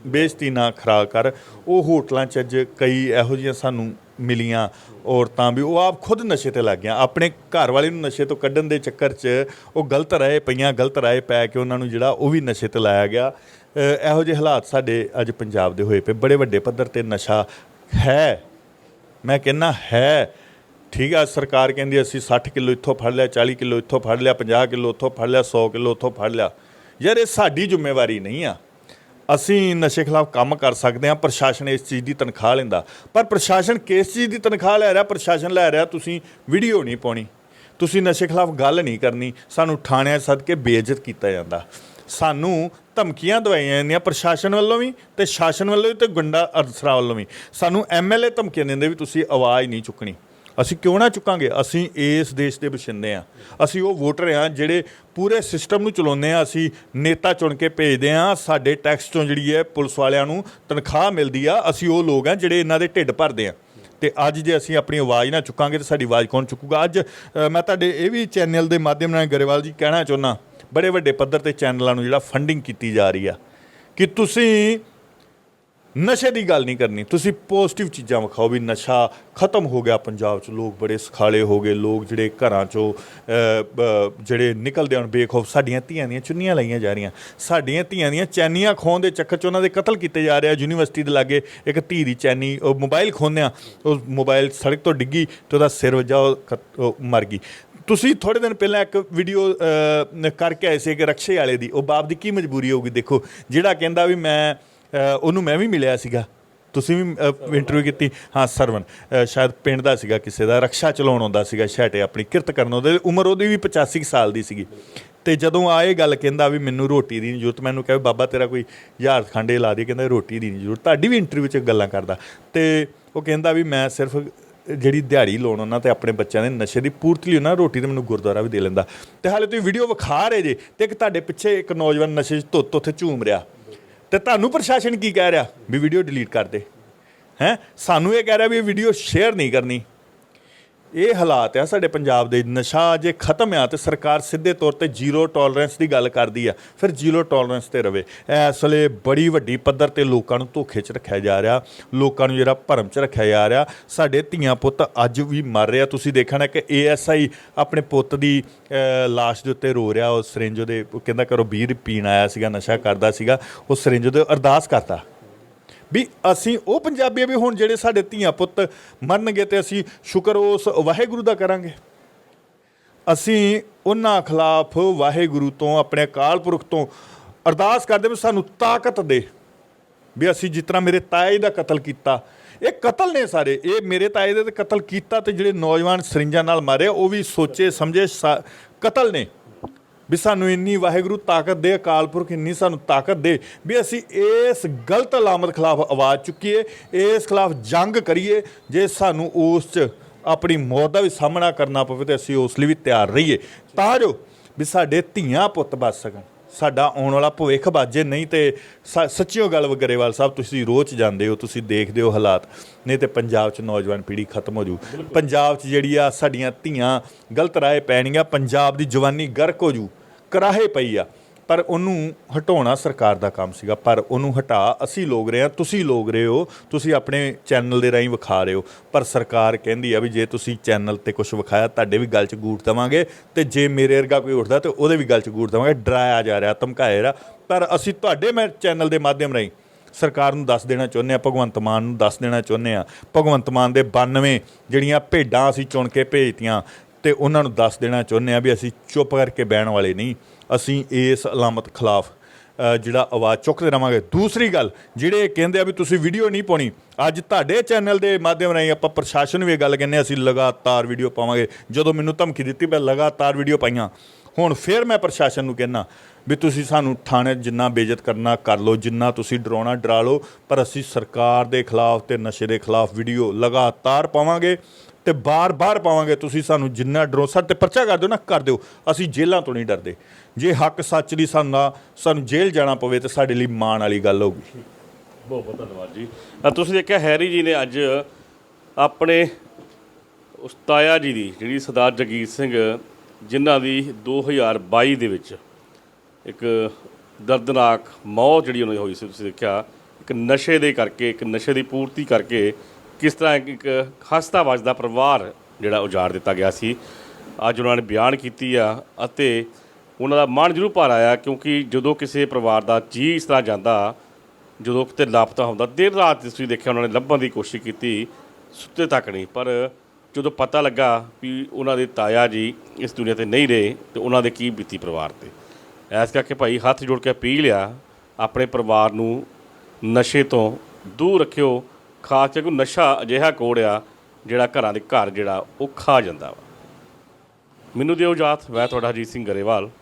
ਬੇਇੱਜ਼ਤੀ ਨਾ ਖਰਾ ਕਰ। ਉਹ ਹੋਟਲਾਂ 'ਚ ਅੱਜ ਕਈ ਇਹੋ ਜਿਹੀਆਂ ਸਾਨੂੰ ਮਿਲੀਆਂ ਔਰਤਾਂ ਵੀ, ਉਹ ਆਪ ਖੁਦ ਨਸ਼ੇ ਤੇ ਲੱਗ ਗਈਆਂ। ਆਪਣੇ ਘਰ ਵਾਲੇ ਨੂੰ ਨਸ਼ੇ ਤੋਂ ਕੱਢਣ ਦੇ ਚੱਕਰ 'ਚ ਉਹ ਗਲਤ ਰਾਏ ਪਈਆਂ, ਗਲਤ ਰਾਏ ਪੈ ਕੇ ਉਹਨਾਂ ਨੂੰ ਜਿਹੜਾ ਉਹ ਵੀ ਨਸ਼ੇ ਤੇ ਲਾਇਆ ਗਿਆ। ਇਹੋ ਜਿਹੇ ਹਾਲਾਤ ਸਾਡੇ ਅੱਜ ਪੰਜਾਬ ਦੇ ਹੋਏ ਪਏ। ਬੜੇ ਵੱਡੇ ਪੱਧਰ ਤੇ ਨਸ਼ਾ ਹੈ। ਮੈਂ ਕਹਿੰਨਾ ਹੈ। ਠੀਕ ਆ, ਸਰਕਾਰ ਕਹਿੰਦੀ ਅਸੀਂ 60 ਕਿਲੋ ਇੱਥੋਂ ਫੜ ਲਿਆ 40 ਕਿਲੋ ਇੱਥੋਂ ਫੜ ਲਿਆ 50 ਕਿਲੋ ਉੱਥੋਂ ਫੜ ਲਿਆ 100 ਕਿਲੋ ਉੱਥੋਂ ਫੜ ਲਿਆ। ਯਾਰ ਇਹ ਸਾਡੀ ਜ਼ਿੰਮੇਵਾਰੀ ਨਹੀਂ ਆ। ਅਸੀਂ ਨਸ਼ੇ ਖਿਲਾਫ ਕੰਮ ਕਰ ਸਕਦੇ ਹਾਂ, ਪ੍ਰਸ਼ਾਸਨ ਇਸ ਚੀਜ਼ ਦੀ ਤਨਖਾਹ ਲੈਂਦਾ। ਪਰ ਪ੍ਰਸ਼ਾਸਨ ਕਿਸ ਚੀਜ਼ ਦੀ ਤਨਖਾਹ ਲੈ ਰਿਹਾ? ਪ੍ਰਸ਼ਾਸਨ ਲੈ ਰਿਹਾ ਤੁਸੀਂ ਵੀਡੀਓ ਨਹੀਂ ਪਾਉਣੀ। ਤੁਸੀਂ ਨਸ਼ੇ ਖਿਲਾਫ ਗੱਲ ਨਹੀਂ ਕਰਨੀ। ਸਾਨੂੰ ਥਾਣਿਆਂ ਸੱਦ ਕੇ ਬੇਇੱਜ਼ਤ ਕੀਤਾ ਜਾਂਦਾ। ਸਾਨੂੰ ਧਮਕੀਆਂ ਦਵਾਈਆਂ ਜਾਂਦੀਆਂ ਪ੍ਰਸ਼ਾਸਨ ਵੱਲੋਂ ਵੀ ਤੇ ਸ਼ਾਸਨ ਵੱਲੋਂ ਵੀ ਤੇ ਗੁੰਡਾ ਅਫਸਰਾਂ ਵੱਲੋਂ ਵੀ। ਸਾਨੂੰ ਐਮਐਲਏ ਧਮਕੀਆਂ ਦਿੰਦੇ ਵੀ ਤੁਸੀਂ ਆਵਾਜ਼ ਨਹੀਂ ਚੁੱਕਣੀ। ਅਸੀਂ ਕਿਉਂ ਨਾ ਚੁੱਕਾਂਗੇ? ਅਸੀਂ ਇਸ ਦੇਸ਼ ਦੇ ਵਸਿੰਦੇ ਆ ਅਸੀਂ ਉਹ ਵੋਟਰ ਆ ਜਿਹੜੇ ਪੂਰੇ ਸਿਸਟਮ ਨੂੰ ਚਲਾਉਂਦੇ ਆ ਅਸੀਂ ਨੇਤਾ ਚੁਣ ਕੇ ਭੇਜਦੇ ਆ ਸਾਡੇ ਟੈਕਸ ਤੋਂ ਜਿਹੜੀ ਹੈ ਪੁਲਿਸ ਵਾਲਿਆਂ ਨੂੰ ਤਨਖਾਹ ਮਿਲਦੀ ਆ। ਅਸੀਂ ਉਹ ਲੋਕ ਆ ਜਿਹੜੇ ਇਹਨਾਂ ਦੇ ਢਿੱਡ ਭਰਦੇ ਆ। ਤੇ ਅੱਜ ਜੇ ਅਸੀਂ ਆਪਣੀ ਆਵਾਜ਼ ਨਾ ਚੁੱਕਾਂਗੇ ਤਾਂ ਸਾਡੀ ਆਵਾਜ਼ ਕੌਣ ਚੁੱਕੂਗਾ? ਅੱਜ ਮੈਂ ਤੁਹਾਡੇ ਇਹ ਵੀ ਚੈਨਲ ਦੇ ਮਾਧਿਅਮ ਨਾਲ ਗਰੇਵਾਲ ਜੀ ਕਹਿਣਾ ਚਾਹੁੰਦਾ। ਬੜੇ ਵੱਡੇ ਪੱਧਰ ਤੇ ਚੈਨਲਾਂ ਨੂੰ ਜਿਹੜਾ ਫੰਡਿੰਗ ਕੀਤੀ ਜਾ ਰਹੀ ਆ। ਕਿ ਤੁਸੀਂ ਨਸ਼ੇ ਦੀ ਗੱਲ ਨਹੀਂ ਕਰਨੀ। ਤੁਸੀਂ ਪੋਜ਼ਿਟਿਵ ਚੀਜ਼ਾਂ ਵਿਖਾਓ ਵੀ ਨਸ਼ਾ ਖਤਮ ਹੋ ਗਿਆ ਪੰਜਾਬ 'ਚ। ਲੋਕ ਬੜੇ ਸਖਾਲੇ ਹੋ ਗਏ। ਲੋਕ ਜਿਹੜੇ ਘਰਾਂ 'ਚੋਂ ਜਿਹੜੇ ਨਿਕਲਦੇ ਹਨ ਬੇਖੌਫ, ਸਾਡੀਆਂ ਧੀਆਂ ਦੀਆਂ ਚੁੰਨੀਆਂ ਲਾਈਆਂ ਜਾ ਰਹੀਆਂ। ਸਾਡੀਆਂ ਧੀਆਂ ਦੀਆਂ ਚੈਨੀਆਂ ਖੋਹਣ ਦੇ ਚੱਕਰ 'ਚ ਉਹਨਾਂ ਦੇ ਕਤਲ ਕੀਤੇ ਜਾ ਰਹੇ ਆ। ਯੂਨੀਵਰਸਿਟੀ ਦੇ ਲਾਗੇ ਇੱਕ ਧੀ ਦੀ ਚੈਨੀ, ਉਹ ਮੋਬਾਈਲ ਖੋਹਨਿਆ ਉਹ ਮੋਬਾਈਲ ਸੜਕ ਤੋਂ ਡਿੱਗੀ ਤੇ ਉਹਦਾ ਸਿਰ ਵੱਜਾ, ਉਹ ਖਤ- ਉਹ ਮਰ ਗਈ। ਤੁਸੀਂ ਥੋੜੇ ਦਿਨ ਪਹਿਲਾਂ ਇੱਕ ਵੀਡੀਓ ਕਰਕੇ ਆਏ ਸੀ ਕਿ ਰਕਸ਼ੇ ਵਾਲੇ ਦੀ, ਉਹ ਬਾਪ ਦੀ ਕੀ ਮਜਬੂਰੀ ਹੋਊਗੀ ਦੇਖੋ। ਜਿਹੜਾ ਕਹਿੰਦਾ ਵੀ ਮੈਂ ਉਹਨੂੰ ਮੈਂ ਵੀ ਮਿਲਿਆ ਸੀਗਾ। ਤੁਸੀਂ ਵੀ ਇੰਟਰਵਿਊ ਕੀਤੀ। ਹਾਂ ਸਰਵਨ ਸ਼ਾਇਦ ਪਿੰਡ ਦਾ ਸੀਗਾ ਕਿਸੇ ਦਾ। ਰਕਸ਼ਾ ਚਲਾਉਣ ਆਉਂਦਾ ਸੀਗਾ ਛਾਟੇ ਆਪਣੀ ਕਿਰਤ ਕਰਨ ਆਉਂਦਾ। ਉਮਰ ਉਹਦੀ ਵੀ 85 ਕੁ ਸਾਲ ਦੀ ਸੀਗੀ। ਤੇ ਜਦੋਂ ਆਏ ਗੱਲ ਕਹਿੰਦਾ ਵੀ ਮੈਨੂੰ ਰੋਟੀ ਦੀ ਨਹੀਂ ਜ਼ਰੂਰਤ, ਮੈਨੂੰ ਕਹੇ ਬਾਬਾ ਤੇਰਾ ਕੋਈ ਹਜ਼ਾਰ ਖੰਡੇ ਲਾ ਦੇ, ਕਹਿੰਦਾ ਰੋਟੀ ਦੀ ਨਹੀਂ ਜ਼ਰੂਰਤ। ਤੁਹਾਡੀ ਵੀ ਇੰਟਰਵਿਊ 'ਚ ਗੱਲਾਂ ਕਰਦਾ। ਤੇ ਉਹ ਕਹਿੰਦਾ ਵੀ ਮੈਂ ਸਿਰਫ ਜਿਹੜੀ ਦਿਹਾੜੀ ਲਾਉਣ ਉਹਨਾਂ ਤੇ ਆਪਣੇ ਬੱਚਿਆਂ ਦੇ ਨਸ਼ੇ ਦੀ ਪੂਰਤੀ ਲਈ ਉਹਨਾਂ ਰੋਟੀ ਤੇ ਮੈਨੂੰ ਗੁਰਦੁਆਰਾ ਵੀ ਦੇ ਲੈਂਦਾ। ਤੇ ਹਾਲੇ ਤੁਸੀਂ ਵੀਡੀਓ ਵਿਖਾ ਰਹੇ ਜੇ ਤੇ ਇੱਕ ਤੁਹਾਡੇ ਪਿੱਛੇ ਇੱਕ ਨੌਜਵਾਨ ਨਸ਼ੇ 'ਚ ਧੁੱਤ ਉੱਥੇ ਝੂਮ ਰਿਹਾ। ਤੇ ਤੁਹਾਨੂੰ ਪ੍ਰਸ਼ਾਸਨ ਕੀ ਕਹਿ ਰਿਹਾ? ਵੀ ਵੀਡੀਓ ਡਿਲੀਟ ਕਰ ਦੇ। ਹੈ? ਸਾਨੂੰ ਇਹ ਕਹਿ ਰਿਹਾ ਵੀ ਇਹ ਵੀਡੀਓ ਸ਼ੇਅਰ ਨਹੀਂ ਕਰਨੀ। ਇਹ ਹਾਲਾਤ ਆ ਸਾਡੇ ਪੰਜਾਬ ਦੇ ਨਸ਼ਾ ਜੇ ਖਤਮ ਆ ਤੇ ਸਰਕਾਰ ਸਿੱਧੇ ਤੌਰ ਤੇ ਜ਼ੀਰੋ ਟੋਲਰੈਂਸ ਦੀ ਗੱਲ ਕਰਦੀ ਆ। ਫਿਰ ਜ਼ੀਰੋ ਟੋਲਰੈਂਸ ਤੇ ਰਵੇ। ਇਸ ਵੇਲੇ ਬੜੀ ਵੱਡੀ ਪੱਧਰ ਤੇ ਲੋਕਾਂ ਨੂੰ ਧੋਖੇ 'ਚ ਰੱਖਿਆ ਜਾ ਰਿਹਾ। ਲੋਕਾਂ ਨੂੰ ਜਿਹੜਾ ਭਰਮ 'ਚ ਰੱਖਿਆ ਜਾ ਰਿਹਾ। ਸਾਡੇ ਧੀਆਂ ਪੁੱਤ ਅੱਜ ਵੀ ਮਰ ਰਿਹਾ ਤੁਸੀਂ ਦੇਖਣਾ ਕਿ ਏਐਸਆਈ ਆਪਣੇ ਪੁੱਤ ਦੀ ਅਹ, ਲਾਸ਼ ਦੇ ਉੱਤੇ ਰੋ ਰਿਹਾ। ਉਹ ਸਰਿੰਜ ਦੇ ਕਹਿੰਦਾ ਕਰੋ ਬੀਰ ਪੀਣ ਆਇਆ ਸੀਗਾ ਨਸ਼ਾ ਕਰਦਾ ਸੀਗਾ। ਉਹ ਸਰਿੰਜ ਦੇ ਅਰਦਾਸ ਕਰਤਾ ਵੀ ਅਸੀਂ ਉਹ ਪੰਜਾਬੀ ਵੀ ਹੁਣ ਜਿਹੜੇ ਸਾਡੇ ਧੀਆਂ ਪੁੱਤ ਮਰਨਗੇ ਤੇ ਅਸੀਂ ਸ਼ੁਕਰ ਉਸ ਵਾਹਿਗੁਰੂ ਦਾ ਕਰਾਂਗੇ। ਅਸੀਂ ਉਹਨਾਂ ਖਿਲਾਫ ਵਾਹਿਗੁਰੂ ਤੋਂ, ਆਪਣੇ ਅਕਾਲ ਪੁਰਖ ਤੋਂ ਅਰਦਾਸ ਕਰਦੇ ਵੀ ਸਾਨੂੰ ਤਾਕਤ ਦੇ ਵੀ ਅਸੀਂ ਜਿਸ ਤਰ੍ਹਾਂ ਮੇਰੇ ਤਾਏ ਦਾ ਕਤਲ ਕੀਤਾ। ਇਹ ਕਤਲ ਨੇ ਸਾਰੇ, ਇਹ ਮੇਰੇ ਤਾਏ ਦੇ ਕਤਲ ਕੀਤਾ ਤੇ ਜਿਹੜੇ ਨੌਜਵਾਨ ਸਰਿੰਜਾਂ ਨਾਲ ਮਾਰੇ, ਉਹ ਵੀ ਸੋਚੇ, ਸਮਝੇ, ਸਾ- ਕਤਲ ਨੇ। ਵੀ ਸਾਨੂੰ ਇੰਨੀ ਵਾਹਿਗੁਰੂ ਤਾਕਤ ਦੇ, ਅਕਾਲ ਪੁਰਖ ਇੰਨੀ ਸਾਨੂੰ ਤਾਕਤ ਦੇ, ਵੀ ਅਸੀਂ ਇਸ ਗਲਤ ਅਲਾਮਤ ਖਿਲਾਫ ਆਵਾਜ਼ ਚੁੱਕੀਏ, ਇਸ ਖਿਲਾਫ ਜੰਗ ਕਰੀਏ, ਜੇ ਸਾਨੂੰ ਉਸ 'ਚ ਆਪਣੀ ਮੌਤ ਦਾ ਵੀ ਸਾਹਮਣਾ ਕਰਨਾ ਪਵੇ ਤੇ ਅਸੀਂ ਉਸ ਲਈ ਵੀ ਤਿਆਰ ਰਹੀਏ। ਤਾਂ ਜੋ ਵੀ ਸਾਡੇ ਧੀਆਂ ਪੁੱਤ ਬਚ ਸਕਣ। ਸਾਡਾ ਆਉਣ ਵਾਲਾ ਭਵਿੱਖ ਬਾਜੇ ਨਹੀਂ ਤੇ ਸੱਚੀਓ ਗੱਲ ਵਾ ਗਰੇਵਾਲ ਸਾਹਿਬ ਤੁਸੀਂ ਰੋਜ਼ ਜਾਂਦੇ ਹੋ ਤੁਸੀਂ ਦੇਖਦੇ ਹੋ ਹਾਲਾਤ। ਨਹੀਂ ਤੇ ਪੰਜਾਬ 'ਚ ਨੌਜਵਾਨ ਪੀੜ੍ਹੀ ਖਤਮ ਹੋ ਜੂ। ਪੰਜਾਬ 'ਚ ਜਿਹੜੀ ਆ ਸਾਡੀਆਂ ਧੀਆਂ ਗਲਤ ਰਾਏ ਪੈਣੀਆਂ ਪੰਜਾਬ ਦੀ ਜਵਾਨੀ ਗਰਕ ਹੋ ਜੂ। ਕਰਾਹੇ ਪਈ ਆ। ਪਰ ਉਹਨੂੰ ਹਟਾਉਣਾ ਸਰਕਾਰ ਦਾ ਕੰਮ ਸੀਗਾ, ਪਰ ਉਹਨੂੰ ਹਟਾ, ਅਸੀਂ ਲੋਕ ਰਹੇ ਆ ਤੁਸੀਂ ਲੋਕ ਰਹੇ ਹੋ, ਤੁਸੀਂ ਆਪਣੇ ਚੈਨਲ ਦੇ ਰਾਹੀਂ ਵਿਖਾ ਰਹੇ ਹੋ। ਪਰ ਸਰਕਾਰ ਕਹਿੰਦੀ ਆ ਵੀ ਜੇ ਤੁਸੀਂ ਚੈਨਲ ਤੇ ਕੁਝ ਵਿਖਾਇਆ, ਤੁਹਾਡੇ ਵੀ ਗੱਲ 'ਚ ਗੂੜ ਦਵਾਂਗੇ ਤੇ ਜੇ ਮੇਰੇ ਵਰਗਾ ਕੋਈ ਉੱਠਦਾ ਤੇ ਉਹਦੇ ਵੀ ਗੱਲ 'ਚ ਗੂੜ ਦਵਾਂਗੇ, ਡਰਾਇਆ ਜਾ ਰਿਹਾ, ਧਮਕਾਇਆ ਰਿਹਾ। ਪਰ ਅਸੀਂ ਤੁਹਾਡੇ ਮੈਂ ਚੈਨਲ ਦੇ ਮਾਧਿਅਮ ਰਾਹੀਂ ਸਰਕਾਰ ਨੂੰ ਦੱਸ ਦੇਣਾ ਚਾਹੁੰਦੇ ਆ ਭਗਵੰਤ ਮਾਨ ਨੂੰ ਦੱਸ ਦੇਣਾ ਚਾਹੁੰਦੇ ਆ ਭਗਵੰਤ ਮਾਨ ਦੇ 92 ਜਿਹੜੀਆਂ ਭੇਡਾਂ ਅਸੀਂ ਚੁਣ ਕੇ ਭੇਜਤੀਆਂ ਤੇ ਉਹਨਾਂ ਨੂੰ ਦੱਸ ਦੇਣਾ ਚਾਹੁੰਦੇ ਆ ਵੀ ਅਸੀਂ ਚੁੱਪ ਕਰਕੇ ਬਹਿਣ ਵਾਲੇ ਨਹੀਂ। ਅਸੀਂ ਇਸ ਅਲਾਮਤ ਖਿਲਾਫ ਜਿਹੜਾ ਆਵਾਜ਼ ਚੁੱਕਦੇ ਰਵਾਂਗੇ। ਦੂਸਰੀ ਗੱਲ, ਜਿਹੜੇ ਕਹਿੰਦੇ ਆ ਵੀ ਤੁਸੀਂ ਵੀਡੀਓ ਨਹੀਂ ਪਾਉਣੀ, ਅੱਜ ਤੁਹਾਡੇ ਚੈਨਲ ਦੇ ਮਾਧਿਅਮ ਰਾਹੀਂ ਆਪਾਂ ਪ੍ਰਸ਼ਾਸਨ ਵੀ ਇਹ ਗੱਲ ਕਹਿੰਦੇ ਅਸੀਂ ਲਗਾਤਾਰ ਵੀਡੀਓ ਪਾਵਾਂਗੇ। ਜਦੋਂ ਮੈਨੂੰ ਧਮਕੀ ਦਿੱਤੀ, ਮੈਂ ਲਗਾਤਾਰ ਵੀਡੀਓ ਪਾਈਆਂ। ਹੁਣ ਫਿਰ ਮੈਂ ਪ੍ਰਸ਼ਾਸਨ ਨੂੰ ਕਹਿਣਾ ਵੀ ਤੁਸੀਂ ਸਾਨੂੰ ਥਾਣੇ ਜਿੰਨਾ ਬੇਇੱਜ਼ਤ ਕਰਨਾ ਕਰ ਲਓ, ਜਿੰਨਾ ਤੁਸੀਂ ਡਰਾਉਣਾ ਡਰਾ ਲਓ, ਪਰ ਅਸੀਂ ਸਰਕਾਰ ਦੇ ਖਿਲਾਫ ਤੇ ਨਸ਼ੇ ਦੇ ਖਿਲਾਫ ਵੀਡੀਓ ਲਗਾਤਾਰ ਪਾਵਾਂਗੇ ਤੇ ਬਾਰ-ਬਾਰ ਪਾਵਾਂਗੇ। ਤੁਸੀਂ ਸਾਨੂੰ ਜਿੰਨਾ ਡਰੋ ਸਾਡੇ ਤੇ ਪਰਚਾ ਕਰ ਦਿਓ ਨਾ, ਕਰ ਦਿਓ। ਅਸੀਂ ਜੇਲ੍ਹਾਂ ਤੋਂ ਨਹੀਂ ਡਰਦੇ। ਜੇ ਹੱਕ ਸੱਚ ਦੀ ਸਾਨੂੰ ਨਾ- ਸਾਨੂੰ ਜੇਲ੍ਹ ਜਾਣਾ ਪਵੇ ਤਾਂ ਸਾਡੇ ਲਈ ਮਾਣ ਵਾਲੀ ਗੱਲ ਹੋਊਗੀ। ਬਹੁਤ ਬਹੁਤ ਧੰਨਵਾਦ ਜੀ। ਤੁਸੀਂ ਦੇਖਿਆ ਹੈਰੀ ਜੀ ਨੇ ਅੱਜ ਆਪਣੇ ਉਸਤਾਇਆ ਜੀ ਦੀ ਜਿਹੜੀ ਸਰਦਾਰ ਜਗੀਰ ਸਿੰਘ, ਜਿਨ੍ਹਾਂ ਦੀ 2022 ਦੇ ਵਿੱਚ ਇੱਕ ਦਰਦਨਾਕ ਮੌਤ ਜਿਹੜੀ ਉਹਨਾਂ ਦੀ ਹੋਈ ਸੀ, ਤੁਸੀਂ ਦੇਖਿਆ, ਇੱਕ ਨਸ਼ੇ ਦੇ ਕਰਕੇ, ਇੱਕ ਨਸ਼ੇ ਦੀ ਪੂਰਤੀ ਕਰਕੇ ਕਿਸ ਤਰ੍ਹਾਂ ਇੱਕ- ਇੱਕ ਖਸਤਾ ਵੱਜਦਾ ਪਰਿਵਾਰ ਜਿਹੜਾ ਉਜਾੜ ਦਿੱਤਾ ਗਿਆ ਸੀ। ਅੱਜ ਉਹਨਾਂ ਨੇ ਬਿਆਨ ਕੀਤੀ ਆ ਅਤੇ ਉਹਨਾਂ ਦਾ ਮਨ ਜ਼ਰੂਰ ਭਰ ਆਇਆ ਕਿਉਂਕਿ ਜਦੋਂ ਕਿਸੇ ਪਰਿਵਾਰ ਦਾ ਜੀ ਇਸ ਤਰ੍ਹਾਂ ਜਾਂਦਾ, ਜਦੋਂ ਕਿਤੇ ਲਾਪਤਾ ਹੁੰਦਾ ਦੇਰ ਰਾਤ ਤੁਸੀਂ ਦੇਖਿਆ ਉਹਨਾਂ ਨੇ ਲੱਭਣ ਦੀ ਕੋਸ਼ਿਸ਼ ਕੀਤੀ, ਸੁੱਤੇ ਤੱਕ ਨਹੀਂ। ਪਰ ਜਦੋਂ ਪਤਾ ਲੱਗਾ ਵੀ ਉਹਨਾਂ ਦੇ ਤਾਇਆ ਜੀ ਇਸ ਦੁਨੀਆ ਤੇ ਨਹੀਂ ਰਹੇ, ਤੇ ਉਹਨਾਂ ਦੇ ਕੀ ਬੀਤੀ ਪਰਿਵਾਰ ਤੇ। ਐਸ ਕਰਕੇ ਭਾਈ ਹੱਥ ਜੋੜ ਕੇ ਅਪੀਲ ਆ, ਆਪਣੇ ਪਰਿਵਾਰ ਨੂੰ ਨਸ਼ੇ ਤੋਂ ਦੂਰ ਰੱਖਿਓ, ਖਾਸ ਕਰਕੇ ਨਸ਼ਾ ਅਜਿਹਾ ਕੋੜ ਆ, ਜਿਹੜਾ ਘਰਾਂ ਦੇ ਘਰ ਜਿਹੜਾ ਉਹ ਖਾ ਜਾਂਦਾ ਵਾ। ਮੈਨੂੰ ਦਿਓ ਇਜਾਜ਼ਤ, ਮੈਂ ਤੁਹਾਡਾ ਅਜੀਤ ਸਿੰਘ ਗਰੇਵਾਲ।